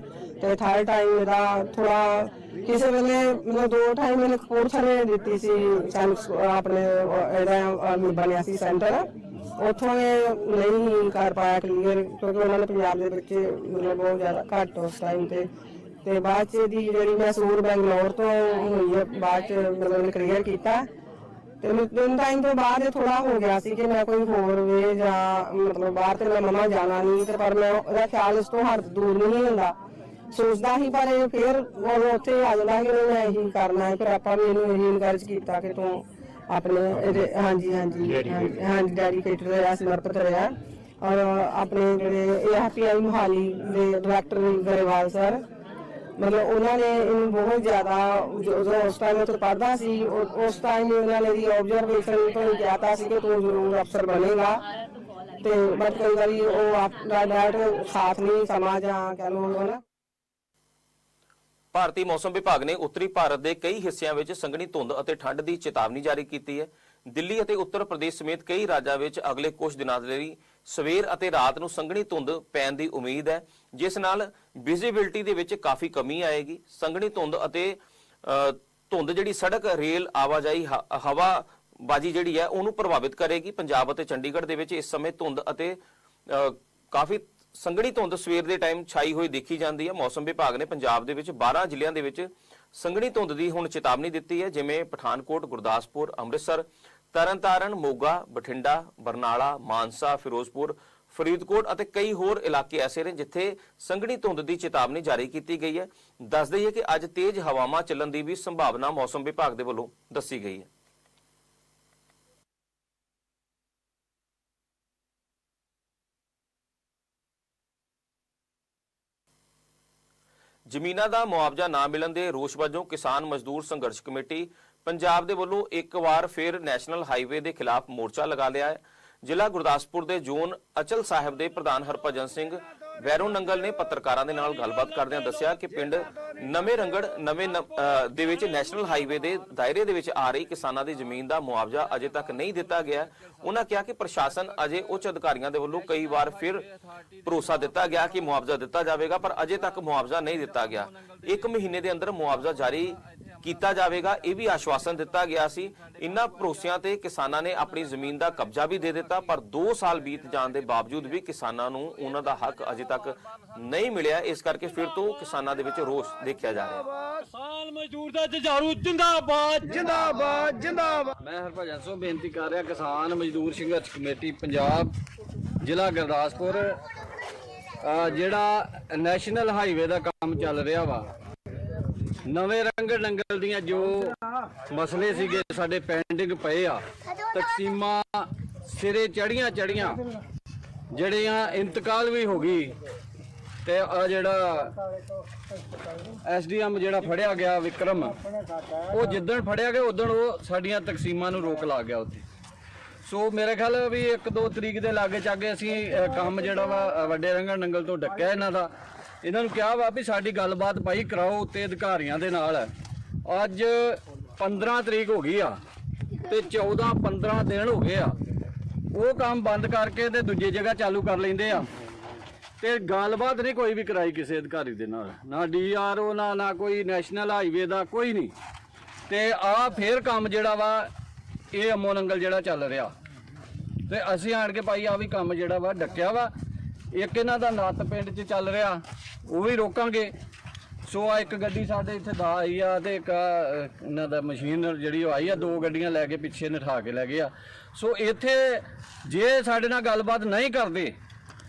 ਤੇ ਥਰਡ ਟਾਈਮ ਇਹਦਾ ਥੋੜਾ ਕਿਸੇ ਵੇਲੇ ਮਤਲਬ ਦੋ ਟਾਈਮ ਇਹਨੇ ਕਪੂਰਥਲੇ ਦਿੱਤੀ ਸੀ, ਸਾਨੂੰ ਆਪਣੇ ਇਹਦਾ ਬਣਿਆ ਸੀ ਸੈਂਟਰ ਉੱਥੋਂ ਇਹ ਨਹੀਂ ਕਰ ਪਾਇਆ ਕਲੀਅਰ ਕਿਉਂਕਿ ਉਹਨਾਂ ਨੇ ਪੰਜਾਬ ਦੇ ਬੱਚੇ ਮਤਲਬ ਬਹੁਤ ਜ਼ਿਆਦਾ ਘੱਟ ਉਸ ਟਾਈਮ ਤੇ। ਤੇ ਬਾਅਦ ਚ ਇਹਦੀ ਜਿਹੜੀ ਮੈਸੂਰ ਬੈਂਗਲੌਰ ਤੋਂ ਹੋਈ ਹੈ ਬਾਅਦ ਚ ਮਤਲਬ ਕਲੀਅਰ ਕੀਤਾ। ਤੇ ਦਿਨ ਟਾਈਮ ਤੋਂ ਬਾਅਦ ਥੋੜਾ ਹੋ ਗਿਆ ਸੀ ਕਿ ਮੈਂ ਕੋਈ ਹੋਰ ਵੇ ਜਾਂ ਮਤਲਬ ਬਾਹਰ ਤੇ ਮੈਂ ਮਮਾ ਜਾਣਾ ਨਹੀਂ, ਤੇ ਪਰ ਮੈਂ ਉਹਦਾ ਖਿਆਲ ਇਸ ਤੋਂ ਹੱਦ ਦੂਰ ਨਹੀਂ ਹੁੰਦਾ। ਸੋਚਦਾ ਹੀ ਪਰ ਇਹ ਫਿਰ ਉਹ ਉੱਥੇ ਆ ਜਾਂਦਾ ਕਿ ਮੈਂ ਇਹੀ ਕਰਨਾ ਹੈ ਫਿਰ ਆਪਾਂ ਵੀ ਇਹਨੂੰ ਇਹੀ ਇਨਕਰੇਜ ਕੀਤਾ ਕਿ ਤੂੰ ਆਪਣੇ ਇਹਦੇ ਹਾਂਜੀ ਹਾਂਜੀ ਹਾਂਜੀ, ਹਾਂਜੀ ਡੈਡੀਕੇਟਡ ਰਿਹਾ ਸਮਰਪਿਤ ਰਿਹਾ। ਔਰ ਆਪਣੇ ਜਿਹੜੇ ਏਐਫਪੀਆਈ ਮੁਹਾਲੀ ਦੇ ਡਾਇਰੈਕਟਰ ਗਰੇਵਾਲ ਸਰ ਮਤਲਬ ਉਹਨਾਂ ਨੇ ਇਹਨੂੰ ਬਹੁਤ ਜ਼ਿਆਦਾ ਜਦੋਂ ਉਸ ਟਾਈਮ ਉੱਥੇ ਪੜ੍ਹਦਾ ਸੀ ਉਸ ਟਾਈਮ ਉਹਨਾਂ ਨੇ ਦੀ ਆਬਜ਼ਰਵੇਸ਼ਨ ਤੋਂ ਹੀ ਕਿਹਾ ਸੀ ਕਿ ਤੂੰ ਜ਼ਰੂਰ ਅਫਸਰ ਬਣੇਗਾ। ਤੇ ਬਟ ਕਈ ਵਾਰੀ ਉਹ ਆਪਣਾ ਡੈਡ ਸਾਥ ਨਹੀਂ ਸਮਾਂ ਜਾਂ ਕਹਿ ਲਓ ਹਨਾ ਭਾਰਤੀ ਮੌਸਮ ਵਿਭਾਗ ਨੇ ਉੱਤਰੀ ਭਾਰਤ ਦੇ ਕਈ ਹਿੱਸਿਆਂ ਵਿੱਚ ਸੰਘਣੀ ਧੁੰਦ ਅਤੇ ਠੰਡ ਦੀ ਚੇਤਾਵਨੀ ਜਾਰੀ ਕੀਤੀ ਹੈ। ਦਿੱਲੀ ਅਤੇ ਉੱਤਰ ਪ੍ਰਦੇਸ਼ ਸਮੇਤ ਕਈ ਰਾਜਾਂ ਵਿੱਚ ਅਗਲੇ ਕੁਝ ਦਿਨਾਂ ਦੇ ਲਈ ਸਵੇਰ ਅਤੇ ਰਾਤ ਨੂੰ ਸੰਘਣੀ ਧੁੰਦ ਪੈਣ ਦੀ ਉਮੀਦ ਹੈ, ਜਿਸ ਨਾਲ ਵਿਜ਼ਿਬਿਲਟੀ ਦੇ ਵਿੱਚ ਕਾਫੀ ਕਮੀ ਆਏਗੀ। ਸੰਘਣੀ ਧੁੰਦ ਅਤੇ ਧੁੰਦ ਜਿਹੜੀ ਸੜਕ, ਰੇਲ, ਆਵਾਜਾਈ, ਹ- ਹਵਾ ਬਾਜੀ ਜਿਹੜੀ ਹੈ, ਉਹਨੂੰ ਪ੍ਰਭਾਵਿਤ ਕਰੇਗੀ। ਪੰਜਾਬ ਅਤੇ ਚੰਡੀਗੜ੍ਹ ਦੇ ਵਿੱਚ ਇਸ ਸਮੇਂ ਧੁੰਦ ਅਤੇ ਕਾਫੀ ਸੰਘਣੀ ਧੁੰਦ ਸਵੇਰ ਦੇ ਟਾਈਮ ਛਾਈ ਹੋਈ ਦੇਖੀ ਜਾਂਦੀ ਹੈ। ਮੌਸਮ ਵਿਭਾਗ ਨੇ ਪੰਜਾਬ ਦੇ ਵਿੱਚ 12 ਜ਼ਿਲ੍ਹਿਆਂ ਦੇ ਵਿੱਚ ਸੰਘਣੀ ਧੁੰਦ ਦੀ ਹੁਣ ਚੇਤਾਵਨੀ ਦਿੱਤੀ ਹੈ, ਜਿਵੇਂ ਪਠਾਨਕੋਟ, ਗੁਰਦਾਸਪੁਰ, ਅੰਮ੍ਰਿਤਸਰ, ਤਰਨਤਾਰਨ, ਮੋਗਾ, ਬਠਿੰਡਾ, ਬਰਨਾਲਾ, ਮਾਨਸਾ, ਫਿਰੋਜ਼ਪੁਰ, ਫਰੀਦਕੋਟ ਅਤੇ ਕਈ ਹੋਰ ਇਲਾਕੇ ਐਸੇ ਨੇ ਜਿੱਥੇ ਸੰਘਣੀ ਧੁੰਦ ਦੀ ਚੇਤਾਵਨੀ ਜਾਰੀ ਕੀਤੀ ਗਈ ਹੈ। ਦੱਸ ਦਈਏ ਕਿ ਅੱਜ ਤੇਜ਼ ਹਵਾਵਾਂ ਚੱਲਣ ਦੀ ਵੀ ਸੰਭਾਵਨਾ ਮੌਸਮ ਵਿਭਾਗ ਦੇ ਵੱਲੋਂ ਦੱਸੀ ਗਈ ਹੈ। ਜ਼ਮੀਨਾਂ ਦਾ ਮੁਆਵਜ਼ਾ ਨਾ ਮਿਲਣ ਦੇ ਰੋਸ ਵਜੋਂ ਕਿਸਾਨ ਮਜ਼ਦੂਰ ਸੰਘਰਸ਼ ਕਮੇਟੀ ਪੰਜਾਬ ਦੇ ਵੱਲੋਂ ਇੱਕ ਵਾਰ ਫਿਰ ਨੈਸ਼ਨਲ ਹਾਈਵੇ ਦੇ ਖਿਲਾਫ ਮੋਰਚਾ ਲਗਾ ਲਿਆ ਹੈ। ਜ਼ਿਲ੍ਹਾ ਗੁਰਦਾਸਪੁਰ ਦੇ ਜ਼ੋਨ ਅਚਲ ਸਾਹਿਬ ਦੇ ਪ੍ਰਧਾਨ ਹਰਭਜਨ ਸਿੰਘ ਵੈਰੋ ਨੰਗਲ ਨੇ ਪੱਤਰਕਾਰਾਂ ਦੇ ਨਾਲ ਗੱਲਬਾਤ ਕਰਦਿਆਂ ਦੱਸਿਆ ਕਿ ਪਿੰਡ ਨਵੇਂ ਰੰਗੜ, ਨਵੇਂ ਦੇ ਵਿੱਚ ਨੈਸ਼ਨਲ ਹਾਈਵੇ ਦੇ ਦਾਇਰੇ ਦੇ ਵਿੱਚ ਆ ਰਹੀ ਕਿਸਾਨਾਂ ਦੀ ਜ਼ਮੀਨ ਦਾ ਮੁਆਵਜ਼ਾ ਅਜੇ ਤੱਕ ਨਹੀਂ ਦਿੱਤਾ ਗਿਆ। ਉਹਨਾਂ ਕਿਹਾ ਕਿ ਪ੍ਰਸ਼ਾਸਨ ਅਜੇ ਉੱਚ ਅਧਿਕਾਰੀਆਂ ਦੇ ਵੱਲੋਂ ਕਈ ਵਾਰ ਫਿਰ ਭਰੋਸਾ ਦਿੱਤਾ ਗਿਆ ਕਿ ਮੁਆਵਜ਼ਾ ਦਿੱਤਾ ਜਾਵੇਗਾ, ਪਰ ਅਜੇ ਤੱਕ ਮੁਆਵਜ਼ਾ ਨਹੀਂ ਦਿੱਤਾ ਗਿਆ। ਇੱਕ ਮਹੀਨੇ ਦੇ ਅੰਦਰ ਮੁਆਵਜ਼ਾ ਜਾਰੀ ਕੀਤਾ ਜਾਵੇਗਾ ਇਹ ਵੀ ਆਸ਼ਵਾਸਨ ਦਿੱਤਾ ਗਿਆ ਸੀ। ਇਨ੍ਹਾਂ ਭਰੋਸਿਆਂ ਤੇ ਕਿਸਾਨਾਂ ਨੇ ਆਪਣੀ ਜ਼ਮੀਨ ਦਾ ਕਬਜ਼ਾ ਵੀ ਦੇ ਦਿੱਤਾ ਪਰ 2 ਸਾਲ ਬੀਤ ਜਾਣ ਦੇ ਬਾਵਜੂਦ ਵੀ ਕਿਸਾਨਾਂ ਨੂੰ ਉਹਨਾਂ ਦਾ ਹੱਕ ਅਜੇ ਤੱਕ ਨਹੀਂ ਮਿਲਿਆ। ਇਸ ਕਰਕੇ ਫਿਰ ਤੋਂ ਕਿਸਾਨਾਂ ਦੇ ਵਿੱਚ ਰੋਸ ਦੇਖਿਆ ਜਾ ਰਿਹਾ ਹੈ। ਕਿਸਾਨ ਮਜ਼ਦੂਰ ਦਾ ਜੁਝਾਰੂ ਜਿੰਦਾਬਾਦ। ਜਿੰਦਾਬਾਦ ਜਿੰਦਾਬਾਦ। ਮੈਂ ਹਰਭਜਨ ਸਿੰਘ ਬੇਨਤੀ ਕਰ ਰਿਹਾ ਕਿਸਾਨ ਮਜ਼ਦੂਰ ਸੰਘਰਸ਼ ਕਮੇਟੀ ਪੰਜਾਬ ਜ਼ਿਲ੍ਹਾ ਗੁਰਦਾਸਪੁਰ। ਜਿਹੜਾ ਨੈਸ਼ਨਲ ਹਾਈਵੇ ਦਾ ਕੰਮ ਚੱਲ ਰਿਹਾ ਵਾ ਨਵੇਂ ਰੰਗ ਨੰਗਲ ਦੀਆਂ ਜੋ ਮਸਲੇ ਸੀਗੇ ਸਾਡੇ ਪੈਂਡਿੰਗ ਪਏ ਆ, ਤਕਸੀਮਾਂ ਸਿਰੇ ਚੜੀਆਂ ਚੜੀਆਂ ਜਿਹੜੀਆਂ ਇੰਤਕਾਲ ਵੀ ਹੋ ਗਈ ਤੇ ਆ ਜਿਹੜਾ ਐਸਡੀਐਮ ਜਿਹੜਾ ਫੜਿਆ ਗਿਆ ਵਿਕਰਮ, ਉਹ ਜਿੱਦਣ ਫੜਿਆ ਗਿਆ, ਉਦੋਂ ਉਹ ਸਾਡੀਆਂ ਤਕਸੀਮਾਂ ਨੂੰ ਰੋਕ ਲਾ ਗਿਆ ਉੱਥੇ। ਸੋ ਮੇਰੇ ਖਿਆਲ ਵੀ 1-2 ਤਰੀਕ ਦੇ ਲਾਗੇ ਚਾਗੇ ਅਸੀਂ ਕੰਮ ਜਿਹੜਾ ਵਾ ਵੱਡੇ ਰੰਗਣ ਨੰਗਲ ਤੋਂ ਡੱਕਿਆ ਇਹਨਾਂ ਦਾ। ਇਹਨਾਂ ਨੂੰ ਕਿਹਾ ਵਾ ਵੀ ਸਾਡੀ ਗੱਲਬਾਤ ਭਾਈ ਕਰਾਓ ਉੱਤੇ ਅਧਿਕਾਰੀਆਂ ਦੇ ਨਾਲ। ਅੱਜ 15 ਤਰੀਕ ਹੋ ਗਈ ਆ ਤੇ 14-15 ਦਿਨ ਹੋ ਗਏ ਆ। ਉਹ ਕੰਮ ਬੰਦ ਕਰਕੇ ਤੇ ਦੂਜੀ ਜਗ੍ਹਾ ਚਾਲੂ ਕਰ ਲੈਂਦੇ ਆ। ਤੇ ਗੱਲਬਾਤ ਨਹੀਂ ਕੋਈ ਵੀ ਕਰਾਈ ਕਿਸੇ ਅਧਿਕਾਰੀ ਦੇ ਨਾਲ। ਨਾ ਡੀਆਰਓ ਨਾ ਨਾ ਕੋਈ ਨੈਸ਼ਨਲ ਹਾਈਵੇ ਦਾ, ਕੋਈ ਨਹੀਂ। ਤੇ ਆ ਫੇਰ ਕੰਮ ਜਿਹੜਾ ਵਾ, ਇਹ ਅਮੋ ਨੰਗਲ ਜਿਹੜਾ ਚੱਲ ਰਿਹਾ। ਤੇ ਅਸੀਂ ਆਣ ਕੇ ਭਾਈ ਆ ਵੀ ਕੰਮ ਜਿਹੜਾ ਵਾ, ਡੱਕਿਆ ਵਾ। ਇੱਕ ਇਹਨਾਂ ਦਾ ਨੱਤ ਪਿੰਡ 'ਚ ਚੱਲ ਰਿਹਾ ਉਹ ਵੀ ਰੋਕਾਂਗੇ। ਸੋ ਆ ਇੱਕ ਗੱਡੀ ਸਾਡੇ ਇੱਥੇ ਦਾ ਆਈ ਆ ਤੇ ਇੱਕ ਆਹ, ਇਹਨਾਂ ਦਾ ਮਸ਼ੀਨ ਜਿਹੜੀ ਉਹ ਆਈ ਆ ਦੋ ਗੱਡੀਆਂ ਲੈ ਕੇ ਪਿੱਛੇ ਨਿਠਾ ਕੇ ਲੈ ਗਏ ਆ। ਸੋ ਇੱਥੇ ਜੇ ਸਾਡੇ ਨਾਲ ਗੱਲਬਾਤ ਨਹੀਂ ਕਰਦੇ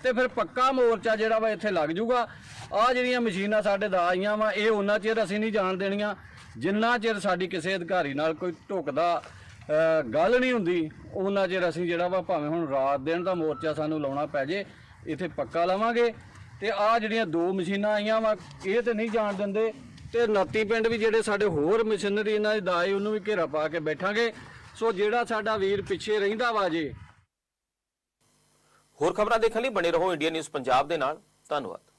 ਤੇ ਫਿਰ ਪੱਕਾ ਮੋਰਚਾ ਜਿਹੜਾ ਵਾ ਇੱਥੇ ਲੱਗ ਜੂਗਾ। ਆ ਜਿਹੜੀਆਂ ਮਸ਼ੀਨਾਂ ਸਾਡੇ ਦਾ ਆਈਆਂ ਵਾ ਇਹ ਉਹਨਾਂ ਚਿਰ ਅਸੀਂ ਨਹੀਂ ਜਾਣ ਦੇਣੀਆਂ। ਜਿੰਨਾ ਚਿਰ ਸਾਡੀ ਕਿਸੇ ਅਧਿਕਾਰੀ ਨਾਲ ਕੋਈ ਢੁਕਦਾ ਅਹ, ਗੱਲ ਨਹੀਂ ਹੁੰਦੀ ਉਹਨਾਂ ਚਿਰ ਅਸੀਂ ਜਿਹੜਾ ਵਾ ਭਾਵੇਂ ਹੁਣ ਰਾਤ ਦਿਨ ਦਾ ਮੋਰਚਾ ਸਾਨੂੰ ਲਾਉਣਾ ਪੈ ਜੇ ਇੱਥੇ ਪੱਕਾ ਲਵਾਂਗੇ। ਤੇ ਆ ਜਿਹੜੀਆਂ ਦੋ ਮਸ਼ੀਨਾਂ ਆਈਆਂ ਵਾ, ਇਹ ਤੇ ਨਹੀਂ ਜਾਣ ਦਿੰਦੇ। ਤੇ ਨੱਤੀ ਪਿੰਡ ਵੀ ਜਿਹੜੇ ਸਾਡੇ ਹੋਰ ਮਸ਼ੀਨਰੀ ਇਹਨਾਂ ਦੀ ਦਾਏ ਉਹਨੂੰ ਵੀ ਘੇਰਾ ਪਾ ਕੇ ਬੈਠਾਂਗੇ। ਸੋ ਜਿਹੜਾ ਸਾਡਾ ਵੀਰ ਪਿੱਛੇ ਰਹਿੰਦਾ ਵਾ ਜੇ। ਹੋਰ ਖਬਰਾਂ ਦੇਖਣ ਲਈ ਬਣੇ ਰਹੋ ਇੰਡੀਆ ਨਿਊਜ਼ ਪੰਜਾਬ ਦੇ ਨਾਲ। ਧੰਨਵਾਦ।